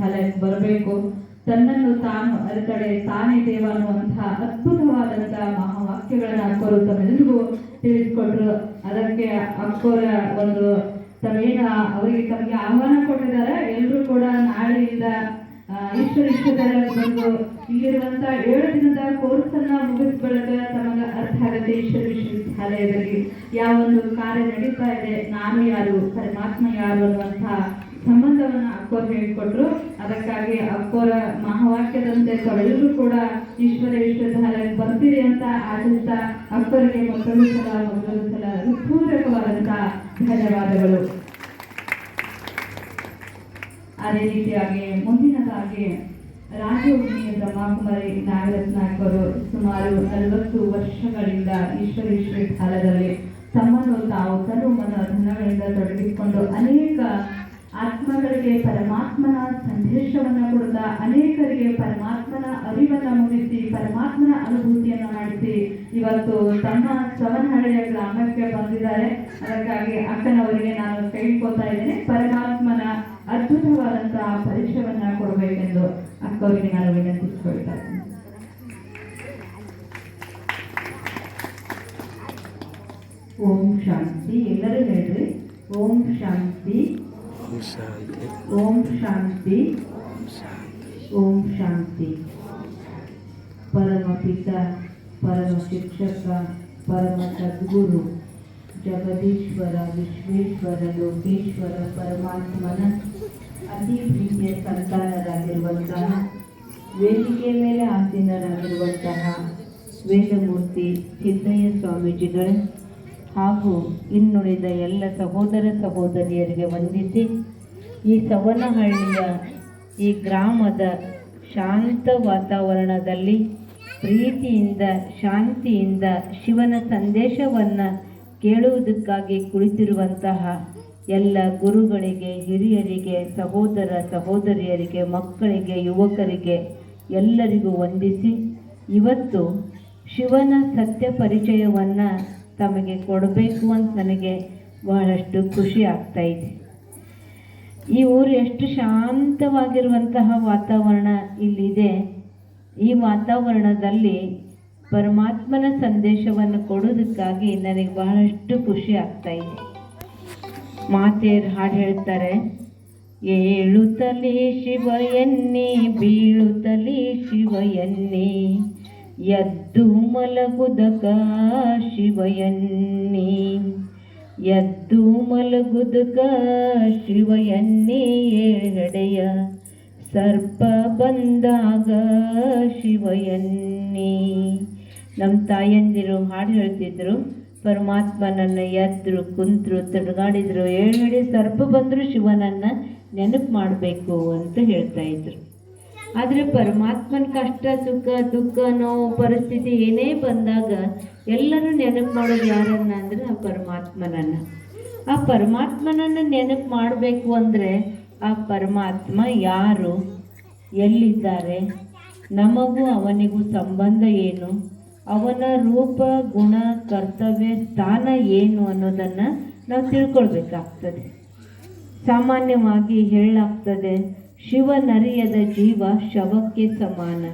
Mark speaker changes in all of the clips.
Speaker 1: ವಿಶ್ವವಿದ್ಯಾಲಯಕ್ಕೆ ಬರಬೇಕು. ತನ್ನನ್ನು ತಾನು ಅರೆತಡೆ, ತಾನೇ ದೇವ ಅನ್ನುವಂತಹ ಅದ್ಭುತವಾದಂತಹ ಮಹಾವಾಕ್ಯಗಳನ್ನು ಅಕ್ಕೋರು ತಮ್ಮೆಲ್ಲರಿಗೂ ತಿಳಿದುಕೊಟ್ರು. ಅದಕ್ಕೆ ಅಕ್ಕೋರ ಒಂದು ತಮ್ಮೇನ ಅವರಿಗೆ ತಮಗೆ ಆಹ್ವಾನ ಕೊಟ್ಟಿದ್ದಾರೆ. ಎಲ್ಲರೂ ಕೂಡ ನಾಳೆಯಿಂದ ಈಶ್ವರ ಬಂದು ಇಲ್ಲಿರುವಂತ ಏಳು ದಿನದ ಕೋರ್ಸ್ ಅನ್ನ ಮುಗಿಸ್ಕೊಳ್ಳೋಕೆ ತಮಗೆ ಅರ್ಥ ಆಗುತ್ತೆ ಈಶ್ವರ ವಿಶ್ವವಿದ್ಯಾಲಯದಲ್ಲಿ ಯಾವ ಒಂದು ಕಾರ್ಯ ನಡೀತಾ ಇದೆ, ನಾನು ಯಾರು, ಪರಮಾತ್ಮ ಯಾರು ಅನ್ನುವಂತಹ ಸಂಬಂಧವನ್ನ ಅಕ್ಕೋರ್ ಹೇಳಿಕೊಟ್ರು. ಅದಕ್ಕಾಗಿ ಅಕ್ಕೋರ ಮಹಾವಾಕ್ಯದಂತೆ ತಾವೆಲ್ಲರೂ ಕೂಡ ಈಶ್ವರ ವಿಶ್ವವಿದ್ಯಾಲಯಕ್ಕೆ ಬರ್ತೀರಿ ಅಂತ ಆಶಿಸ್ತಾ ಅಕ್ಕೋರಿಗೆ ಮತ್ತೊಂದು ಸಲ ಮೊದಲು ಸಲ ಪೂರಕವಾದಂತಹ ಧನ್ಯವಾದಗಳು. ಅದೇ ರೀತಿಯಾಗಿ ಮುಂದಿನದಾಗಿ ರಾಜಯೋಗಿನಿ ಬ್ರಹ್ಮಕುಮಾರಿ ನಾಗರತ್ನಾಕರು ಸುಮಾರು ನಲವತ್ತು ವರ್ಷಗಳಿಂದ ಈಶ್ವರ ಕಾಲದಲ್ಲಿ ತಮ್ಮನ್ನು ತಾವು ತನು ಮನ ಧನಗಳಿಂದ ತೊಡಗಿಸಿಕೊಂಡು ಅನೇಕ ಆತ್ಮಗಳಿಗೆ ಪರಮಾತ್ಮನ ಸಂದೇಶವನ್ನು ಕೊಡ್ತಾ ಅನೇಕರಿಗೆ ಪರಮಾತ್ಮನ ಅರಿವನ್ನು ಮುಗಿಸಿ ಪರಮಾತ್ಮನ ಅನುಭೂತಿಯನ್ನು ಮಾಡಿಸಿ. ಇವತ್ತು ತಮ್ಮ ಸವನಹಳ್ಳಿಯ ಗ್ರಾಮಕ್ಕೆ ಬಂದಿದ್ದಾರೆ. ಅದಕ್ಕಾಗಿ ಅಕ್ಕನವರಿಗೆ ನಾನು ಕೇಳ್ಕೊತಾ ಇದ್ದೇನೆ. ಪರಮಾತ್ಮನ ಅದ್ಭುತವಾದಂತಹ ಪರಿಚಯವನ್ನ ಕೊಡಬೇಕೆಂದು ಅಕ್ಕವರಿಗೆ ನಾನು ವಿನಂತಿಸಿಕೊಳ್ತಾ ಇದ್ದೇನೆ. ಓಂ ಶಾಂತಿ ಎಲ್ಲರೂ ಹೇಳ್ರಿ. ಓಂ ಶಾಂತಿ.
Speaker 2: ಶಾಂತಿ
Speaker 1: ಓಂ ಶಾಂತಿ ಓಂ ಶಾಂತಿ ಪರಮ ಪಿತ ಪರಮ ಶಿಕ್ಷಕ ಪರಮ ಸದ್ಗುರು ಜಗದೀಶ್ವರ ವಿಶ್ವೇಶ್ವರ ಲೋಕೇಶ್ವರ ಪರಮಾತ್ಮನ ಅತಿ ಪ್ರೀತಿಯ ಸಂತಾನರಾಗಿರುವಂತಹ ವೇದಿಕೆ ಮೇಲೆ ಆಸೀನರಾಗಿರುವಂತಹ ವೇದಮೂರ್ತಿ ಸಿದ್ದಯ್ಯ ಸ್ವಾಮೀಜಿಗಳೇ ಹಾಗೂ ಇನ್ನುಳಿದ ಎಲ್ಲ ಸಹೋದರ ಸಹೋದರಿಯರಿಗೆ ವಂದಿಸಿ ಈ ಸವನಹಳ್ಳಿಯ ಈ ಗ್ರಾಮದ ಶಾಂತ ವಾತಾವರಣದಲ್ಲಿ ಪ್ರೀತಿಯಿಂದ, ಶಾಂತಿಯಿಂದ ಶಿವನ ಸಂದೇಶವನ್ನು ಕೇಳುವುದಕ್ಕಾಗಿ ಕುಳಿತಿರುವಂತಹ ಎಲ್ಲ ಗುರುಗಳಿಗೆ, ಹಿರಿಯರಿಗೆ, ಸಹೋದರ ಸಹೋದರಿಯರಿಗೆ, ಮಕ್ಕಳಿಗೆ, ಯುವಕರಿಗೆ ಎಲ್ಲರಿಗೂ ವಂದಿಸಿ ಇವತ್ತು ಶಿವನ ಸತ್ಯ ಪರಿಚಯವನ್ನು ತಮಗೆ ಕೊಡಬೇಕು ಅಂತ ನನಗೆ ಬಹಳಷ್ಟು ಖುಷಿ ಆಗ್ತಾ ಇದೆ. ಈ ಊರು ಎಷ್ಟು ಶಾಂತವಾಗಿರುವಂತಹ ವಾತಾವರಣ ಇಲ್ಲಿದೆ. ಈ ವಾತಾವರಣದಲ್ಲಿ ಪರಮಾತ್ಮನ ಸಂದೇಶವನ್ನು ಕೊಡೋದಕ್ಕಾಗಿ ನನಗೆ ಬಹಳಷ್ಟು ಖುಷಿ ಆಗ್ತಾ ಇದೆ. ಮಾತೆಯರು ಹಾಡು ಹೇಳ್ತಾರೆ, ಏಳುತ್ತಲೇ ಶಿವ ಎನ್ನಿ, ಬೀಳುತ್ತಲೇ ಶಿವ ಎನ್ನಿ ಎದ್ದು ಮಲಗುದಕ ಶಿವಯನ್ನಿ. ಎದ್ದು ಮಲಗುದಕ ಶಿವಯನ್ನಿ ಏಳಡೆಯ ಸರ್ಪ ಬಂದಾಗ ಶಿವಯನ್ನಿ. ನಮ್ಮ ತಾಯಂದಿರು ಹಾಡು ಹೇಳ್ತಿದ್ರು ಪರಮಾತ್ಮನನ್ನು ಎದ್ರು ಕುಂತರು ತಿರುಗಾಡಿದ್ರು ಏಳು ಸರ್ಪ ಬಂದರೂ ಶಿವನನ್ನು ನೆನಪು ಮಾಡಬೇಕು ಅಂತ ಹೇಳ್ತಾ ಇದ್ರು. ಆದರೆ ಪರಮಾತ್ಮನ ಕಷ್ಟ, ಸುಖ, ದುಃಖ, ನೋವು, ಪರಿಸ್ಥಿತಿ ಏನೇ ಬಂದಾಗ ಎಲ್ಲರೂ ನೆನಪು ಮಾಡೋದು ಯಾರನ್ನ ಅಂದರೆ ಆ ಪರಮಾತ್ಮನನ್ನು. ಆ ಪರಮಾತ್ಮನನ್ನು ನೆನಪು ಮಾಡಬೇಕು ಅಂದರೆ ಆ ಪರಮಾತ್ಮ ಯಾರು, ಎಲ್ಲಿದ್ದಾರೆ, ನಮಗೂ ಅವನಿಗೂ ಸಂಬಂಧ ಏನು, ಅವನ ರೂಪ, ಗುಣ, ಕರ್ತವ್ಯ, ಸ್ಥಾನ ಏನು ಅನ್ನೋದನ್ನು ನಾವು ತಿಳ್ಕೊಳ್ಬೇಕಾಗ್ತದೆ. ಸಾಮಾನ್ಯವಾಗಿ ಹೇಳಲಾಗ್ತದೆ ಶಿವನರಿಯದ ಜೀವ ಶವಕ್ಕೆ ಸಮಾನ.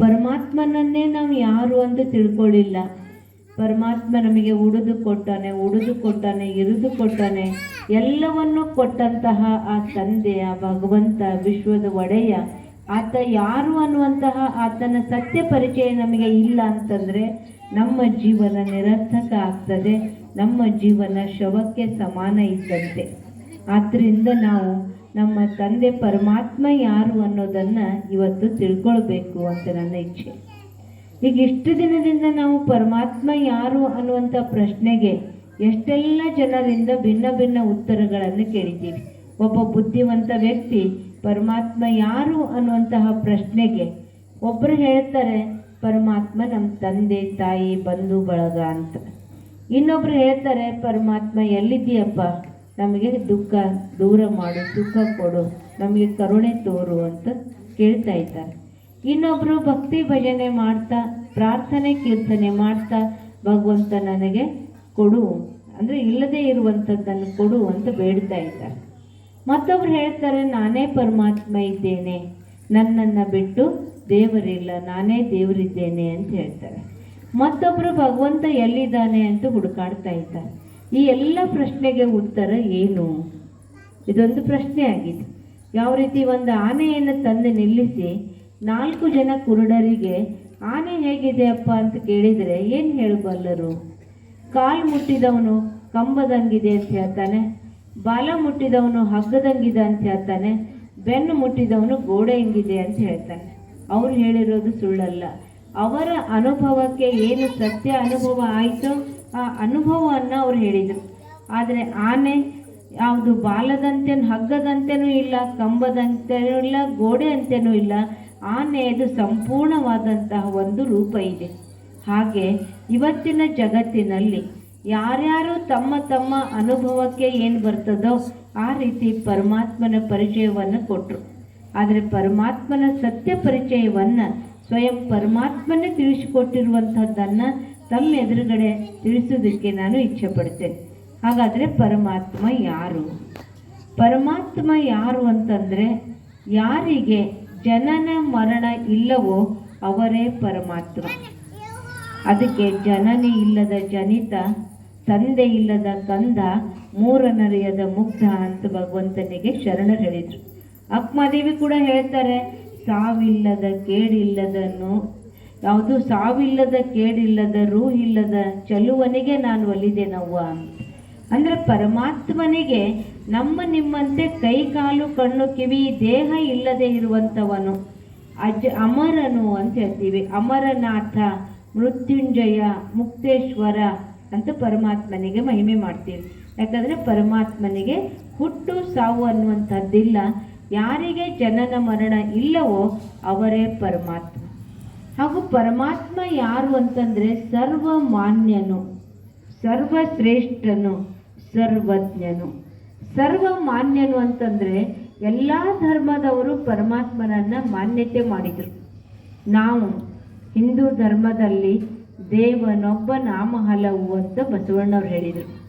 Speaker 1: ಪರಮಾತ್ಮನನ್ನೇ ನಾವು ಯಾರು ಅಂತ ತಿಳ್ಕೊಳ್ಳಿಲ್ಲ ಪರಮಾತ್ಮ ನಮಗೆ ಉಡಿದು ಕೊಟ್ಟಾನೆ ಉಡಿದು ಕೊಟ್ಟಾನೆ, ಇರಿದು ಕೊಟ್ಟಾನೆ, ಎಲ್ಲವನ್ನು ಕೊಟ್ಟಂತಹ ಆ ತಂದೆ ಆ ಭಗವಂತ ವಿಶ್ವದ ಒಡೆಯ, ಆತ ಯಾರು ಅನ್ನುವಂತಹ ಆತನ ಸತ್ಯ ಪರಿಚಯ ನಮಗೆ ಇಲ್ಲ ಅಂತಂದರೆ ನಮ್ಮ ಜೀವನ ನಿರರ್ಥಕ ಆಗ್ತದೆ, ನಮ್ಮ ಜೀವನ ಶವಕ್ಕೆ ಸಮಾನ ಇದ್ದಂತೆ. ಆದ್ದರಿಂದ ನಾವು ನಮ್ಮ ತಂದೆ ಪರಮಾತ್ಮ ಯಾರು ಅನ್ನೋದನ್ನು ಇವತ್ತು ತಿಳ್ಕೊಳ್ಬೇಕು ಅಂತ ನನ್ನ ಇಚ್ಛೆ. ಈಗ ಇಷ್ಟು ದಿನದಿಂದ ನಾವು ಪರಮಾತ್ಮ ಯಾರು ಅನ್ನುವಂಥ ಪ್ರಶ್ನೆಗೆ ಎಷ್ಟೆಲ್ಲ ಜನರಿಂದ ಭಿನ್ನ ಭಿನ್ನ ಉತ್ತರಗಳನ್ನು ಕೇಳಿದ್ದೀವಿ. ಒಬ್ಬ ಬುದ್ಧಿವಂತ ವ್ಯಕ್ತಿ ಪರಮಾತ್ಮ ಯಾರು ಅನ್ನುವಂತಹ ಪ್ರಶ್ನೆಗೆ ಒಬ್ಬರು ಹೇಳ್ತಾರೆ, ಪರಮಾತ್ಮ ನಮ್ಮ ತಂದೆ, ತಾಯಿ ಬಂಧು ಬಳಗ ಅಂತ. ಇನ್ನೊಬ್ರು ಹೇಳ್ತಾರೆ, ಪರಮಾತ್ಮ ಎಲ್ಲಿದ್ದೀಯಪ್ಪ? ನಮಗೆ ದುಃಖ ದೂರ ಮಾಡು, ಸುಖ ಕೊಡು, ನಮಗೆ ಕರುಣೆ ತೋರು ಅಂತ ಕೇಳ್ತಾ ಇದ್ದಾರೆ. ಇನ್ನೊಬ್ಬರು ಭಕ್ತಿ ಭಜನೆ ಮಾಡ್ತಾ, ಪ್ರಾರ್ಥನೆ, ಕೀರ್ತನೆ ಮಾಡ್ತಾ, ಭಗವಂತ ನನಗೆ ಕೊಡು, ಅಂದರೆ ಇಲ್ಲದೇ ಇರುವಂಥದ್ದನ್ನು ಕೊಡು ಅಂತ ಬೇಡ್ತಾ ಇದ್ದಾರೆ. ಮತ್ತೊಬ್ರು ಹೇಳ್ತಾರೆ, ನಾನೇ ಪರಮಾತ್ಮ ಇದ್ದೇನೆ, ನನ್ನನ್ನು ಬಿಟ್ಟು ದೇವರಿಲ್ಲ, ನಾನೇ ದೇವರಿದ್ದೇನೆ ಅಂತ ಹೇಳ್ತಾರೆ. ಮತ್ತೊಬ್ಬರು ಭಗವಂತ ಎಲ್ಲಿದ್ದಾನೆ ಅಂತ ಹುಡುಕಾಡ್ತಾ ಇದ್ದಾರೆ. ಈ ಎಲ್ಲ ಪ್ರಶ್ನೆಗೆ ಉತ್ತರ ಏನು? ಇದೊಂದು ಪ್ರಶ್ನೆ ಆಗಿದೆ. ಯಾವ ರೀತಿ ಒಂದು ಆನೆಯನ್ನು ತಂದು ನಿಲ್ಲಿಸಿ ನಾಲ್ಕು ಜನ ಕುರುಡರಿಗೆ, ಆನೆ ಹೇಗಿದೆ ಅಪ್ಪ ಅಂತ ಕೇಳಿದರೆ ಏನು ಹೇಳಬಲ್ಲರು ಕಾಲು ಮುಟ್ಟಿದವನು ಕಂಬದಂಗಿದೆ ಅಂತ ಹೇಳ್ತಾನೆ, ಬಾಲ ಮುಟ್ಟಿದವನು ಹಗ್ಗದಂಗಿದೆ ಅಂತ ಹೇಳ್ತಾನೆ, ಬೆನ್ನು ಮುಟ್ಟಿದವನು ಗೋಡೆ ಹೆಂಗಿದೆ ಅಂತ ಹೇಳ್ತಾನೆ. ಅವ್ರು ಹೇಳಿರೋದು ಸುಳ್ಳಲ್ಲ. ಅವರ ಅನುಭವಕ್ಕೆ ಏನು ಸತ್ಯ ಅನುಭವ ಆಯಿತೋ ಆ ಅನುಭವವನ್ನು ಅವ್ರು ಹೇಳಿದರು. ಆದರೆ ಆನೆ ಯಾವುದು ಬಾಲದಂತೆ ಹಗ್ಗದಂತೆಯೂ ಇಲ್ಲ ಕಂಬದಂತೆಯೂ ಇಲ್ಲ ಗೋಡೆ ಅಂತೆಯೂ ಇಲ್ಲ, ಆನೆಯದು ಸಂಪೂರ್ಣವಾದಂತಹ ಒಂದು ರೂಪ ಇದೆ. ಹಾಗೆ ಇವತ್ತಿನ ಜಗತ್ತಿನಲ್ಲಿ ಯಾರ್ಯಾರು ತಮ್ಮ ತಮ್ಮ ಅನುಭವಕ್ಕೆ ಏನು ಬರ್ತದೋ ಆ ರೀತಿ ಪರಮಾತ್ಮನ ಪರಿಚಯವನ್ನು ಕೊಟ್ಟರು ಆದರೆ ಪರಮಾತ್ಮನ ಸತ್ಯ ಪರಿಚಯವನ್ನು ಸ್ವಯಂ ಪರಮಾತ್ಮನೇ ತಿಳಿಸಿಕೊಟ್ಟಿರುವಂಥದ್ದನ್ನು ತಮ್ಮ ಎದುರುಗಡೆ ತಿಳಿಸೋದಕ್ಕೆ ನಾನು ಇಚ್ಛೆ ಪಡ್ತೇನೆ ಹಾಗಾದರೆ ಪರಮಾತ್ಮ ಯಾರು? ಪರಮಾತ್ಮ ಯಾರು ಅಂತಂದರೆ ಯಾರಿಗೆ ಜನನ ಮರಣ ಇಲ್ಲವೋ ಅವರೇ ಪರಮಾತ್ಮ. ಅದಕ್ಕೆ ಜನನಿ ಇಲ್ಲದ ಜನಿತ, ತಂದೆ ಇಲ್ಲದ ಕಂದ ಮೂರನರಿಯದ ಮುಗ್ಧ ಅಂತ ಭಗವಂತನಿಗೆ ಶರಣ ಹೇಳಿದರು. ಅಕ್ಮಾದೇವಿ ಕೂಡ ಹೇಳ್ತಾರೆ, ಸಾವಿಲ್ಲದ ಕೇಡಿಲ್ಲದನು ಯಾವುದು ಸಾವಿಲ್ಲದ ಕೇಡಿಲ್ಲದ ರೂ ಇಲ್ಲದ ಚಲುವನಿಗೆ ನಾನು ಒಲಿದೆನವ್ವ. ಅಂದರೆ ಪರಮಾತ್ಮನಿಗೆ ನಮ್ಮ ನಿಮ್ಮಂತೆ ಕೈ ಕಾಲು ಕಣ್ಣು ಕಿವಿ ದೇಹ ಇಲ್ಲದೆ ಇರುವಂಥವನು. ಅಜ ಅಮರನು ಅಂತ ಹೇಳ್ತೀವಿ. ಅಮರನಾಥ, ಮೃತ್ಯುಂಜಯ, ಮುಕ್ತೇಶ್ವರ ಅಂತ ಪರಮಾತ್ಮನಿಗೆ ಮಹಿಮೆ ಮಾಡ್ತೀವಿ. ಯಾಕಂದರೆ ಪರಮಾತ್ಮನಿಗೆ ಹುಟ್ಟು ಸಾವು ಅನ್ನುವಂಥದ್ದಿಲ್ಲ. ಯಾರಿಗೆ ಜನನ ಮರಣ ಇಲ್ಲವೋ ಅವರೇ ಪರಮಾತ್ಮ. ಹಾಗೂ ಪರಮಾತ್ಮ ಯಾರು ಅಂತಂದರೆ ಸರ್ವಮಾನ್ಯನು, ಸರ್ವಶ್ರೇಷ್ಠನು, ಸರ್ವಜ್ಞನು. ಸರ್ವಮಾನ್ಯನು ಅಂತಂದರೆ ಎಲ್ಲ ಧರ್ಮದವರು ಪರಮಾತ್ಮನನ್ನು ಮಾನ್ಯತೆ ಮಾಡಿದರು. ನಾವು ಹಿಂದೂ ಧರ್ಮದಲ್ಲಿ ದೇವನೊಬ್ಬ ನಾಮ ಹಲವು ಅಂತ ಬಸವಣ್ಣವ್ರು ಹೇಳಿದರು.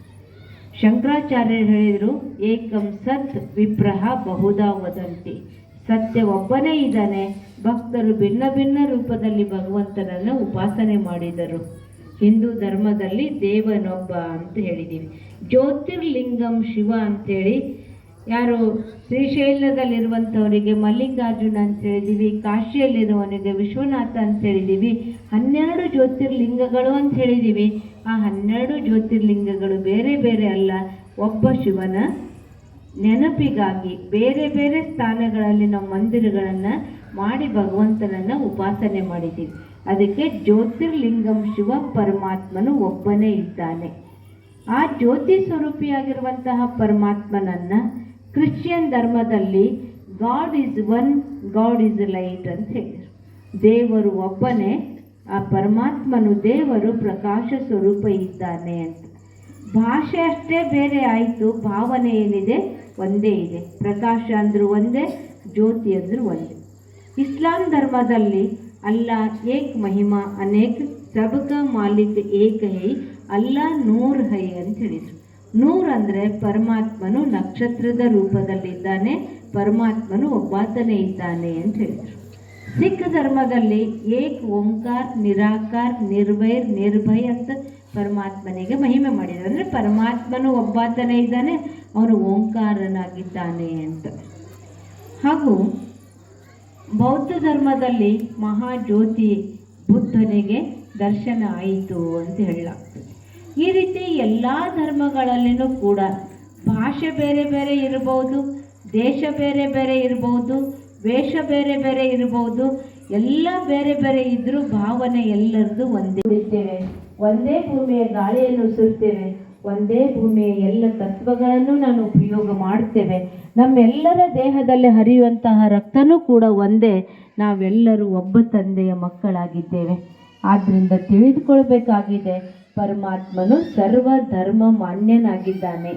Speaker 1: ಶಂಕರಾಚಾರ್ಯರು ಹೇಳಿದರು, ಏಕಂ ಸತ್ ವಿಪ್ರಹ ಬಹುದಾ ವದಂತಿ. ಸತ್ಯ ಒಬ್ಬನೇ ಇದ್ದಾನೆ ಭಕ್ತರು ಭಿನ್ನ ಭಿನ್ನ ರೂಪದಲ್ಲಿ ಭಗವಂತನನ್ನು ಉಪಾಸನೆ ಮಾಡಿದರು. ಹಿಂದೂ ಧರ್ಮದಲ್ಲಿ ದೇವನೊಬ್ಬ ಅಂತ ಹೇಳಿದ್ದೀವಿ ಜ್ಯೋತಿರ್ಲಿಂಗಂ ಶಿವ ಅಂತೇಳಿ ಯಾರು ಶ್ರೀಶೈಲದಲ್ಲಿರುವಂಥವರಿಗೆ ಮಲ್ಲಿಕಾರ್ಜುನ ಅಂತ ಹೇಳಿದ್ದೀವಿ ಕಾಶಿಯಲ್ಲಿರುವವನಿಗೆ ವಿಶ್ವನಾಥ ಅಂತ ಹೇಳಿದ್ದೀವಿ ಹನ್ನೆರಡು ಜ್ಯೋತಿರ್ಲಿಂಗಗಳು ಅಂತ ಹೇಳಿದ್ದೀವಿ ಆ ಹನ್ನೆರಡು ಜ್ಯೋತಿರ್ಲಿಂಗಗಳು ಬೇರೆ ಬೇರೆ ಅಲ್ಲ, ಒಬ್ಬ ಶಿವನ ನೆನಪಿಗಾಗಿ ಬೇರೆ ಬೇರೆ ಸ್ಥಾನಗಳಲ್ಲಿ ನಾವು ಮಂದಿರಗಳನ್ನು ಮಾಡಿ ಭಗವಂತನನ್ನು ಉಪಾಸನೆ ಮಾಡಿದ್ದೀವಿ. ಅದಕ್ಕೆ ಜ್ಯೋತಿರ್ಲಿಂಗಂ ಶಿವ ಪರಮಾತ್ಮನು ಒಬ್ಬನೇ ಇದ್ದಾನೆ. ಆ ಜ್ಯೋತಿ ಸ್ವರೂಪಿಯಾಗಿರುವಂತಹ ಪರಮಾತ್ಮನನ್ನು ಕ್ರಿಶ್ಚಿಯನ್ ಧರ್ಮದಲ್ಲಿ God is one, God is light ಅಂತ ಹೇಳಿದರು. ದೇವರು ಒಬ್ಬನೇ, ಆ ಪರಮಾತ್ಮನು ದೇವರು ಪ್ರಕಾಶ ಸ್ವರೂಪ ಇದ್ದಾನೆ ಅಂತ. ಭಾಷೆ ಅಷ್ಟೇ ಬೇರೆ ಆಯಿತು, ಭಾವನೆ ಏನಿದೆ? ಒಂದೇ ಇದೆ. ಪ್ರಕಾಶ ಅಂದರೂ ಒಂದೇ, ಜ್ಯೋತಿ ಅಂದರೂ ಒಂದೇ. ಇಸ್ಲಾಂ ಧರ್ಮದಲ್ಲಿ ಅಲ್ಲಾ ಏಕ್ ಮಹಿಮಾ, ಅನೇಕ ಸಬಕ ಮಾಲಿಕ್ ಏಕ ಹೈ ಅಲ್ಲಾ ನೂರ್ ಹೈ ಅಂತ ಹೇಳಿದರು. ನೂರ್ ಅಂದರೆ ಪರಮಾತ್ಮನು ನಕ್ಷತ್ರದ ರೂಪದಲ್ಲಿದ್ದಾನೆ, ಪರಮಾತ್ಮನು ಒಬ್ಬಾತನೇ ಇದ್ದಾನೆ ಅಂತ ಹೇಳಿದರು. ಸಿಖ್ ಧರ್ಮದಲ್ಲಿ ಏಕ್ ಓಂಕಾರ, ನಿರಾಕಾರ ನಿರ್ವೈರ್ ನಿರ್ಭಯ ಅಂತ ಪರಮಾತ್ಮನಿಗೆ ಮಹಿಮೆ ಮಾಡಿದ್ದಾರೆ ಅಂದರೆ ಪರಮಾತ್ಮನು ಒಬ್ಬಾತನೇ ಇದ್ದಾನೆ, ಅವನು ಓಂಕಾರನಾಗಿದ್ದಾನೆ ಅಂತ. ಹಾಗೂ ಬೌದ್ಧ ಧರ್ಮದಲ್ಲಿ ಮಹಾಜ್ಯೋತಿ ಬುದ್ಧನಿಗೆ ದರ್ಶನ ಆಯಿತು ಅಂತ ಹೇಳಲಾಗ್ತದೆ ಈ ರೀತಿ ಎಲ್ಲ ಧರ್ಮಗಳಲ್ಲಿನೂ ಕೂಡ ಭಾಷೆ ಬೇರೆ ಬೇರೆ ಇರಬಹುದು ದೇಶ ಬೇರೆ ಬೇರೆ ಇರಬಹುದು ವೇಷ ಬೇರೆ ಬೇರೆ ಇರಬಹುದು ಎಲ್ಲ ಬೇರೆ ಬೇರೆ ಇದ್ದರೂ ಭಾವನೆ ಎಲ್ಲರದು ಒಂದೇ. ಇದ್ದೇವೆ ಒಂದೇ ಭೂಮಿಯ ಗಾಳಿಯನ್ನು ಉಸಿರ್ತೇವೆ ಒಂದೇ ಭೂಮಿಯ ಎಲ್ಲ ತತ್ವಗಳನ್ನು ನಾನು ಉಪಯೋಗ ಮಾಡ್ತೇವೆ ನಮ್ಮೆಲ್ಲರ ದೇಹದಲ್ಲಿ ಹರಿಯುವಂತಹ ರಕ್ತನೂ ಕೂಡ ಒಂದೇ. ನಾವೆಲ್ಲರೂ ಒಬ್ಬ ತಂದೆಯ ಮಕ್ಕಳಾಗಿದ್ದೇವೆ. ಆದ್ದರಿಂದ ತಿಳಿದುಕೊಳ್ಬೇಕಾಗಿದೆ, ಪರಮಾತ್ಮನು ಸರ್ವ ಧರ್ಮ ಮಾನ್ಯನಾಗಿದ್ದಾನೆ.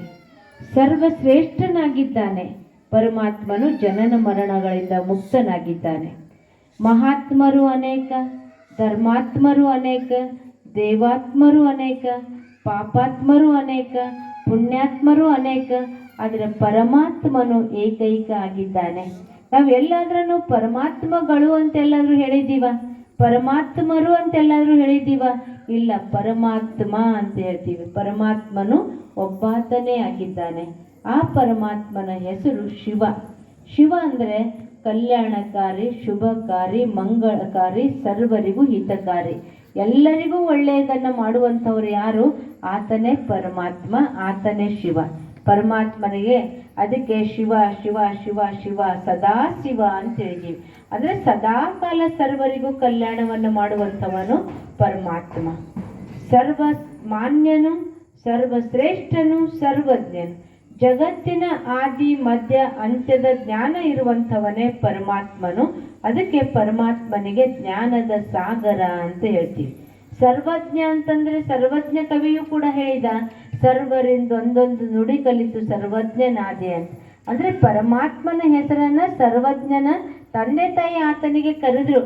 Speaker 1: ಸರ್ವಶ್ರೇಷ್ಠನಾಗಿದ್ದಾನೆ. ಪರಮಾತ್ಮನು ಜನನ ಮರಣಗಳಿಂದ ಮುಕ್ತನಾಗಿದ್ದಾನೆ. ಮಹಾತ್ಮರು ಅನೇಕ, ಧರ್ಮಾತ್ಮರು ಅನೇಕ, ದೇವಾತ್ಮರು ಅನೇಕ ಪಾಪಾತ್ಮರು ಅನೇಕ, ಪುಣ್ಯಾತ್ಮರು ಅನೇಕ, ಆದರೆ ಪರಮಾತ್ಮನು ಏಕೈಕ ಆಗಿದ್ದಾನೆ. ನಾವು ಎಲ್ಲಾದ್ರೂ ಪರಮಾತ್ಮಗಳು ಅಂತೆಲ್ಲಾದ್ರೂ ಹೇಳಿದ್ದೀವ? ಪರಮಾತ್ಮರು ಅಂತೆಲ್ಲಾದ್ರೂ ಹೇಳಿದ್ದೀವ? ಇಲ್ಲ, ಪರಮಾತ್ಮ ಅಂತ ಹೇಳ್ತೀವಿ. ಪರಮಾತ್ಮನು ಒಬ್ಬಾತನೇ ಆಗಿದ್ದಾನೆ. ಆ ಪರಮಾತ್ಮನ ಹೆಸರು ಶಿವ. ಶಿವ ಅಂದರೆ ಕಲ್ಯಾಣಕಾರಿ, ಶುಭಕಾರಿ, ಮಂಗಳಕಾರಿ, ಸರ್ವರಿಗೂ ಹಿತಕಾರಿ. ಎಲ್ಲರಿಗೂ ಒಳ್ಳೆಯದನ್ನು ಮಾಡುವಂಥವ್ರು ಯಾರು? ಆತನೇ ಪರಮಾತ್ಮ, ಆತನೇ ಶಿವ. ಪರಮಾತ್ಮನಿಗೆ ಅದಕ್ಕೆ ಶಿವ ಶಿವ ಶಿವ ಶಿವ, ಸದಾ ಶಿವ ಅಂತ ಹೇಳಿದ್ದೀವಿ ಅಂದರೆ ಸದಾ ಕಾಲ ಸರ್ವರಿಗೂ ಕಲ್ಯಾಣವನ್ನು ಮಾಡುವಂಥವನು ಪರಮಾತ್ಮ. ಸರ್ವ ಮಾನ್ಯನು, ಸರ್ವಶ್ರೇಷ್ಠನು, ಸರ್ವಜ್ಞನು. ಜಗತ್ತಿನ ಆದಿ, ಮಧ್ಯ, ಅಂತ್ಯದ ಜ್ಞಾನ ಇರುವಂಥವನೇ ಪರಮಾತ್ಮನು. ಅದಕ್ಕೆ ಪರಮಾತ್ಮನಿಗೆ ಜ್ಞಾನದ ಸಾಗರ ಅಂತ ಹೇಳ್ತೀವಿ. ಸರ್ವಜ್ಞ ಅಂತಂದ್ರೆ ಸರ್ವಜ್ಞ ಕವಿಯೂ ಕೂಡ ಹೇಳಿದ, ಸರ್ವರಿಂದ ಒಂದೊಂದು ನುಡಿ ಕಲಿತು ಸರ್ವಜ್ಞನಾದೆ ಅಂತ. ಅಂದ್ರೆ ಪರಮಾತ್ಮನ ಹೆಸರನ್ನ ಸರ್ವಜ್ಞನ ತಂದೆ ತಾಯಿ ಆತನಿಗೆ ಕರೆದ್ರು.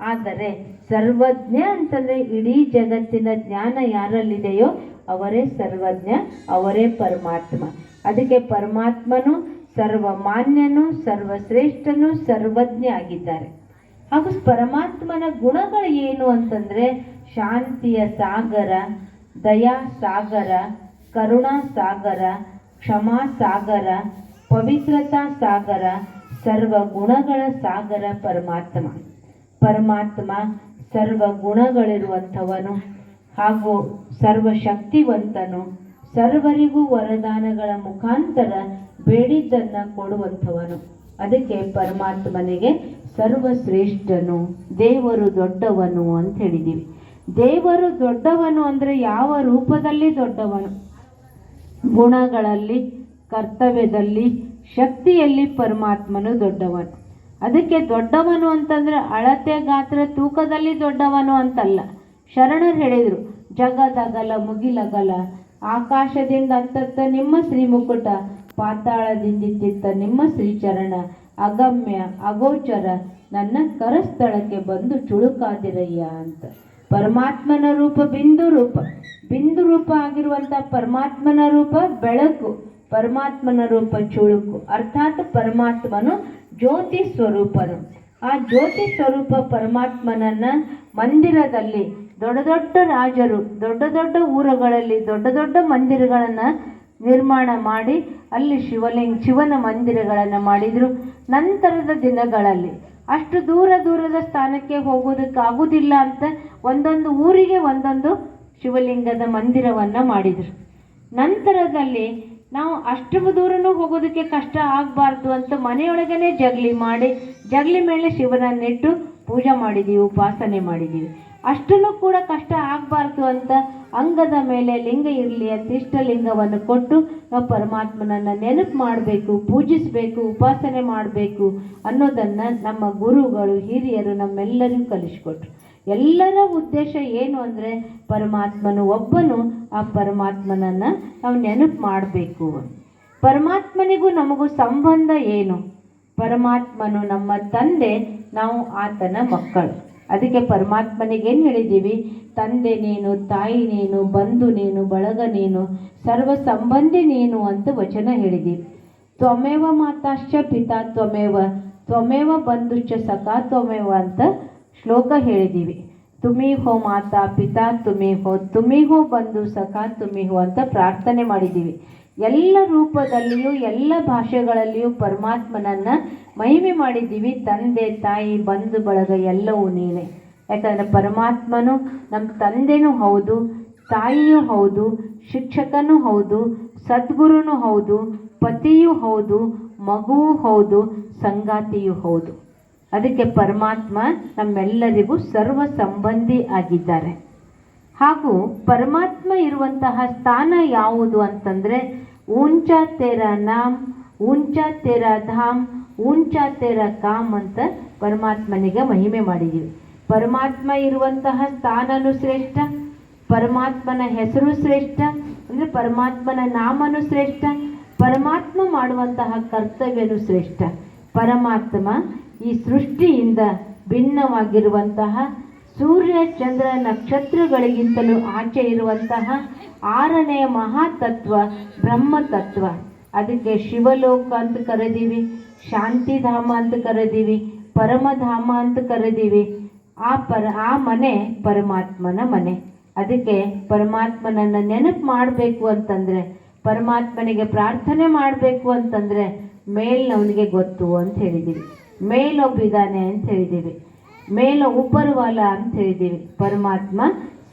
Speaker 1: ಆದರೆ ಸರ್ವಜ್ಞ ಅಂತಂದ್ರೆ ಇಡೀ ಜಗತ್ತಿನ ಜ್ಞಾನ ಯಾರಲ್ಲಿದೆಯೋ ಅವರೇ ಸರ್ವಜ್ಞ, ಅವರೇ ಪರಮಾತ್ಮ. ಅದಕ್ಕೆ ಪರಮಾತ್ಮನು ಸರ್ವಮಾನ್ಯನು, ಸರ್ವಶ್ರೇಷ್ಠನು ಸರ್ವಜ್ಞ ಆಗಿದ್ದಾರೆ ಹಾಗೂ ಪರಮಾತ್ಮನ ಗುಣಗಳು ಏನು ಅಂತಂದ್ರೆ ಶಾಂತಿಯ ಸಾಗರ, ದಯಾ ಸಾಗರ, ಕರುಣಾ ಸಾಗರ, ಕ್ಷಮಾ ಸಾಗರ, ಪವಿತ್ರತಾ ಸಾಗರ ಸರ್ವ ಗುಣಗಳ ಸಾಗರ ಪರಮಾತ್ಮ. ಪರಮಾತ್ಮ ಸರ್ವ ಗುಣಗಳಿರುವಂಥವನು ಹಾಗೂ ಸರ್ವಶಕ್ತಿವಂತನು ಸರ್ವರಿಗೂ ವರದಾನಗಳ ಮುಖಾಂತರ ಬೇಡಿದ್ದನ್ನ ಕೊಡುವಂಥವನು. ಅದಕ್ಕೆ ಪರಮಾತ್ಮನಿಗೆ ಸರ್ವಶ್ರೇಷ್ಠನು, ದೇವರು ದೊಡ್ಡವನು ಅಂತ ಹೇಳಿದ್ದೀವಿ. ದೇವರು ದೊಡ್ಡವನು ಅಂದರೆ ಯಾವ ರೂಪದಲ್ಲಿ ದೊಡ್ಡವನು? ಗುಣಗಳಲ್ಲಿ, ಕರ್ತವ್ಯದಲ್ಲಿ, ಶಕ್ತಿಯಲ್ಲಿ ಪರಮಾತ್ಮನು ದೊಡ್ಡವನು. ಅದಕ್ಕೆ ದೊಡ್ಡವನು ಅಂತಂದ್ರೆ ಅಳತೆ ಗಾತ್ರ ತೂಕದಲ್ಲಿ ದೊಡ್ಡವನು ಅಂತಲ್ಲ. ಶರಣರು ಹೇಳಿದರು, ಜಗದಗಲ ಮುಗಿಲಗಲ ಆಕಾಶದಿಂದ ಅಂತತ್ತ ನಿಮ್ಮ ಶ್ರೀಮುಕುಟ, ಪಾತಾಳದಿಂದಿತ್ತಿತ್ತ ನಿಮ್ಮ ಶ್ರೀಚರಣ, ಅಗಮ್ಯ, ಅಗೋಚರ, ನನ್ನ ಕರಸ್ಥಳಕ್ಕೆ ಬಂದು ಚುಳುಕಾದಿರಯ್ಯ ಅಂತ. ಪರಮಾತ್ಮನ ರೂಪ ಬಿಂದು ರೂಪ ಬಿಂದು ರೂಪ ಆಗಿರುವಂಥ ಪರಮಾತ್ಮನ ರೂಪ ಬೆಳಕು, ಪರಮಾತ್ಮನ ರೂಪ ಚುಳುಕು. ಅರ್ಥಾತ್ ಪರಮಾತ್ಮನು ಜ್ಯೋತಿ ಸ್ವರೂಪನು. ಆ ಜ್ಯೋತಿ ಸ್ವರೂಪ ಪರಮಾತ್ಮನನ್ನ ಮಂದಿರದಲ್ಲಿ ದೊಡ್ಡ ದೊಡ್ಡ ರಾಜರು, ದೊಡ್ಡ ದೊಡ್ಡ ಊರುಗಳಲ್ಲಿ ದೊಡ್ಡ ದೊಡ್ಡ ಮಂದಿರಗಳನ್ನು ನಿರ್ಮಾಣ ಮಾಡಿ ಅಲ್ಲಿ ಶಿವಲಿಂಗ, ಶಿವನ ಮಂದಿರಗಳನ್ನು ಮಾಡಿದರು ನಂತರದ ದಿನಗಳಲ್ಲಿ. ಅಷ್ಟು ದೂರ ದೂರದ ಸ್ಥಾನಕ್ಕೆ ಹೋಗೋದಕ್ಕಾಗುವುದಿಲ್ಲ ಅಂತ ಒಂದೊಂದು ಊರಿಗೆ ಒಂದೊಂದು ಶಿವಲಿಂಗದ ಮಂದಿರವನ್ನು ಮಾಡಿದರು. ನಂತರದಲ್ಲಿ ನಾವು ಅಷ್ಟು ದೂರನೂ ಹೋಗೋದಕ್ಕೆ ಕಷ್ಟ ಆಗಬಾರ್ದು ಅಂತ ಮನೆಯೊಳಗನೆ ಜಗಲಿ ಮಾಡಿ, ಜಗಲಿ ಮೇಲೆ ಶಿವನನ್ನಿಟ್ಟು ಪೂಜೆ ಮಾಡಿದ್ದೀವಿ ಉಪಾಸನೆ ಮಾಡಿದ್ದೀವಿ ಅಷ್ಟನ್ನು ಕೂಡ ಕಷ್ಟ ಆಗಬಾರ್ದು ಅಂತ ಅಂಗದ ಮೇಲೆ ಲಿಂಗ ಇರಲಿ ಅಂತ ಇಷ್ಟಲಿಂಗವನ್ನು ಕೊಟ್ಟು ನಾವು ಪರಮಾತ್ಮನನ್ನು ನೆನಪು ಮಾಡಬೇಕು, ಪೂಜಿಸಬೇಕು, ಉಪಾಸನೆ ಮಾಡಬೇಕು ಅನ್ನೋದನ್ನು ನಮ್ಮ ಗುರುಗಳು, ಹಿರಿಯರು ನಮ್ಮೆಲ್ಲರಿಗೂ ಕಲಿಸ್ಕೊಟ್ರು. ಎಲ್ಲರ ಉದ್ದೇಶ ಏನು ಅಂದರೆ ಪರಮಾತ್ಮನು ಒಬ್ಬನು, ಆ ಪರಮಾತ್ಮನನ್ನು ನಾವು ನೆನಪು ಮಾಡಬೇಕು. ಪರಮಾತ್ಮನಿಗೂ ನಮಗೂ ಸಂಬಂಧ ಏನು? ಪರಮಾತ್ಮನು ನಮ್ಮ ತಂದೆ, ನಾವು ಆತನ ಮಕ್ಕಳು. ಅದಕ್ಕೆ ಪರಮಾತ್ಮನಿಗೆ ಏನು ಹೇಳಿದ್ದೀವಿ? ತಂದೆ ನೀನು, ತಾಯಿ ನೀನು, ಬಂಧು ನೀನು, ಬಳಗ ನೀನು, ಸರ್ವ ಸಂಬಂಧಿ ನೀನು ಅಂತ ವಚನ ಹೇಳಿದ್ದೀವಿ ತ್ವಮೇವ ಮಾತಾಶ್ಚ ಪಿತಾ ತ್ವಮೇವ ತ್ವಮೇವ ಬಂಧುಶ್ಚ ಸಖಾ ತ್ವಮೇವ ಅಂತ ಶ್ಲೋಕ ಹೇಳಿದ್ದೀವಿ. ತುಮಿ ಹೋ ಮಾತಾ ಪಿತಾ ತುಮಿ ಹೋ ತುಮಿ ಹೋ ಬಂಧು ಸಖಾ ತುಮಿ ಹೋ ಅಂತ ಪ್ರಾರ್ಥನೆ ಮಾಡಿದ್ದೀವಿ. ಎಲ್ಲ ರೂಪದಲ್ಲಿಯೂ, ಎಲ್ಲ ಭಾಷೆಗಳಲ್ಲಿಯೂ ಪರಮಾತ್ಮನನ್ನು ಮಹಿಮೆ ಮಾಡಿದ್ದೀವಿ. ತಂದೆ, ತಾಯಿ, ಬಂಧು, ಬಳಗ ಎಲ್ಲವೂ ನೀನೆ ಯಾಕಂದರೆ ಪರಮಾತ್ಮನು ನಮ್ಮ ತಂದೆನೂ ಹೌದು, ತಾಯಿಯೂ ಹೌದು, ಶಿಕ್ಷಕನೂ ಹೌದು, ಸದ್ಗುರುನೂ ಹೌದು, ಪತಿಯೂ ಹೌದು, ಮಗುವೂ ಹೌದು, ಸಂಗಾತಿಯೂ ಹೌದು. ಅದಕ್ಕೆ ಪರಮಾತ್ಮ ನಮ್ಮೆಲ್ಲರಿಗೂ ಸರ್ವ ಸಂಬಂಧಿ ಆಗಿದ್ದಾರೆ. ಹಾಗೂ ಪರಮಾತ್ಮ ಇರುವಂತಹ ಸ್ಥಾನ ಯಾವುದು ಅಂತಂದರೆ ಊಂಚಾ ತೆರ ನಾಮ್ ಊಂಚಾ ತೆರ ಧಾಮ್ ಊಂಚಾ ತೆರ ಕಾಮ್ ಅಂತ ಪರಮಾತ್ಮನಿಗೆ ಮಹಿಮೆ ಮಾಡಿದ್ದೀವಿ. ಪರಮಾತ್ಮ ಇರುವಂತಹ ಸ್ಥಾನನು ಶ್ರೇಷ್ಠ, ಪರಮಾತ್ಮನ ಹೆಸರು ಶ್ರೇಷ್ಠ, ಅಂದರೆ ಪರಮಾತ್ಮನ ನಾಮನು ಶ್ರೇಷ್ಠ, ಪರಮಾತ್ಮ ಮಾಡುವಂತಹ ಕರ್ತವ್ಯನು ಶ್ರೇಷ್ಠ. ಪರಮಾತ್ಮ ಈ ಸೃಷ್ಟಿಯಿಂದ ಭಿನ್ನವಾಗಿರುವಂತಹ ಸೂರ್ಯ ಚಂದ್ರ ನಕ್ಷತ್ರಗಳಿಗಿಂತಲೂ ಆಚೆ ಇರುವಂತಹ ಆರನೆಯ ಮಹಾತತ್ವ, ಬ್ರಹ್ಮತತ್ವ. ಅದಕ್ಕೆ ಶಿವಲೋಕ ಅಂತ ಕರೆದೀವಿ, ಶಾಂತಿಧಾಮ ಅಂತ ಕರೆದೀವಿ, ಪರಮಧಾಮ ಅಂತ ಕರೆದೀವಿ. ಆ ಪರ, ಆ ಮನೆ ಪರಮಾತ್ಮನ ಮನೆ. ಅದಕ್ಕೆ ಪರಮಾತ್ಮನನ್ನು ನೆನಪು ಮಾಡಬೇಕು ಅಂತಂದರೆ, ಪರಮಾತ್ಮನಿಗೆ ಪ್ರಾರ್ಥನೆ ಮಾಡಬೇಕು ಅಂತಂದರೆ ಮೇಲ್ನವನಿಗೆ ಗೊತ್ತು ಅಂತ ಹೇಳಿದ್ದೀವಿ ಮೇಲೊಬ್ಬಿದ್ದಾನೆ ಅಂತ ಹೇಳಿದ್ದೀವಿ ಮೇಲ ಉಪರ್ವಾಲ ಅಂತ ಹೇಳಿದ್ದೀವಿ. ಪರಮಾತ್ಮ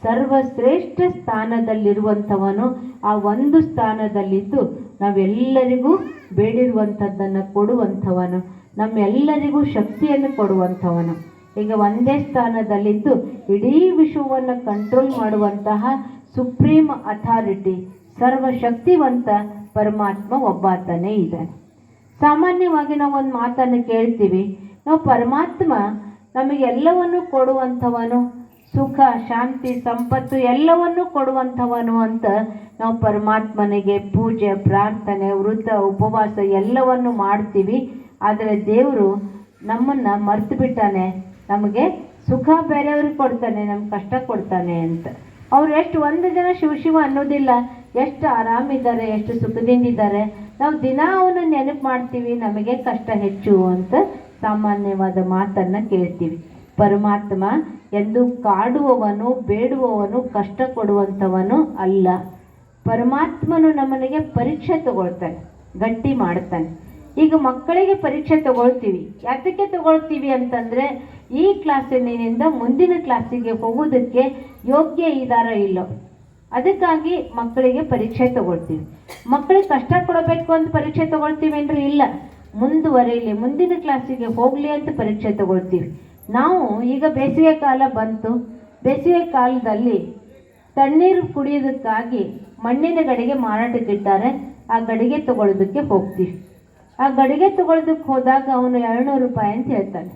Speaker 1: ಸರ್ವಶ್ರೇಷ್ಠ ಸ್ಥಾನದಲ್ಲಿರುವಂಥವನು ಆ ಒಂದು ಸ್ಥಾನದಲ್ಲಿದ್ದು ನಾವೆಲ್ಲರಿಗೂ ಬೇಡಿರುವಂಥದ್ದನ್ನು ಕೊಡುವಂಥವನು. ನಮ್ಮೆಲ್ಲರಿಗೂ ಶಕ್ತಿಯನ್ನು ಕೊಡುವಂಥವನು. ಈಗ ಒಂದೇ ಸ್ಥಾನದಲ್ಲಿದ್ದು ಇಡೀ ವಿಶ್ವವನ್ನು ಕಂಟ್ರೋಲ್ ಮಾಡುವಂತಹ ಸುಪ್ರೀಂ ಅಥಾರಿಟಿ ಸರ್ವಶಕ್ತಿವಂತ ಪರಮಾತ್ಮ ಒಬ್ಬಾತನೇ ಇದ್ದಾನೆ. ಸಾಮಾನ್ಯವಾಗಿ ನಾವು ಒಂದು ಮಾತನ್ನು ಕೇಳ್ತೀವಿ, ನಾವು ಪರಮಾತ್ಮ ನಮಗೆ ಎಲ್ಲವನ್ನು ಕೊಡುವಂಥವನು ಸುಖ, ಶಾಂತಿ, ಸಂಪತ್ತು ಎಲ್ಲವನ್ನು ಕೊಡುವಂಥವನು ಅಂತ ನಾವು ಪರಮಾತ್ಮನಿಗೆ ಪೂಜೆ, ಪ್ರಾರ್ಥನೆ ವೃತ ಉಪವಾಸ ಎಲ್ಲವನ್ನು ಮಾಡ್ತೀವಿ. ಆದರೆ ದೇವರು ನಮ್ಮನ್ನು ಮರ್ತು ಬಿಟ್ಟಾನೆ. ನಮಗೆ ಸುಖ ಬೇರೆಯವ್ರಿಗೆ ಕೊಡ್ತಾನೆ, ನಮ್ಗೆ ಕಷ್ಟ ಕೊಡ್ತಾನೆ ಅಂತ. ಅವ್ರು ಎಷ್ಟು ಒಂದು ಜನ ಶಿವ ಶಿವ ಅನ್ನೋದಿಲ್ಲ. ಎಷ್ಟು ಆರಾಮಿದ್ದಾರೆ, ಎಷ್ಟು ಸುಖದಿಂದಿದ್ದಾರೆ. ನಾವು ದಿನ ಅವನ ನೆನಪು ಮಾಡ್ತೀವಿ, ನಮಗೆ ಕಷ್ಟ ಹೆಚ್ಚು ಅಂತ ಸಾಮಾನ್ಯವಾದ ಮಾತನ್ನ ಕೇಳ್ತೀವಿ. ಪರಮಾತ್ಮ ಎಂದು ಕಾಡುವವನು, ಬೇಡುವವನು ಕಷ್ಟ ಕೊಡುವಂಥವನು ಅಲ್ಲ. ಪರಮಾತ್ಮನು ನಮ್ಮನಿಗೆ ಪರೀಕ್ಷೆ ತಗೊಳ್ತಾನೆ, ಗಟ್ಟಿ ಮಾಡ್ತಾನೆ. ಈಗ ಮಕ್ಕಳಿಗೆ ಪರೀಕ್ಷೆ ತಗೊಳ್ತೀವಿ. ಯಾತಕ್ಕೆ ತಗೊಳ್ತೀವಿ ಅಂತಂದ್ರೆ, ಈ ಕ್ಲಾಸಿನಿಂದ ಮುಂದಿನ ಕ್ಲಾಸಿಗೆ ಹೋಗೋದಕ್ಕೆ ಯೋಗ್ಯ ಇದಾರ ಇಲ್ಲೋ. ಅದಕ್ಕಾಗಿ ಮಕ್ಕಳಿಗೆ ಪರೀಕ್ಷೆ ತಗೊಳ್ತೀವಿ. ಮಕ್ಕಳಿಗೆ ಕಷ್ಟ ಕೊಡಬೇಕು ಅಂತ ಪರೀಕ್ಷೆ ತಗೊಳ್ತೀವಿ ಅಂದ್ರೆ ಇಲ್ಲ. ಮುಂದುವರಿಲಿ, ಮುಂದಿನ ಕ್ಲಾಸಿಗೆ ಹೋಗಲಿ ಅಂತ ಪರೀಕ್ಷೆ ತಗೊಳ್ತೀವಿ. ನಾವು ಈಗ ಬೇಸಿಗೆ ಕಾಲ ಬಂತು. ಬೇಸಿಗೆ ಕಾಲದಲ್ಲಿ ತಣ್ಣೀರು ಕುಡಿಯೋದಕ್ಕಾಗಿ ಮಣ್ಣಿನ ಗಡಿಗೆ ಮಾರಾಟಕ್ಕಿಟ್ಟಾರೆ ಆ ಗಡಿಗೆ ತಗೊಳ್ಳೋದಕ್ಕೆ ಹೋಗ್ತೀವಿ. ಆ ಗಡಿಗೆ ತಗೊಳ್ಳೋದಕ್ಕೆ ಹೋದಾಗ ಅವನು ಎರಡುನೂರು ರೂಪಾಯಿ ಅಂತ ಹೇಳ್ತಾನೆ.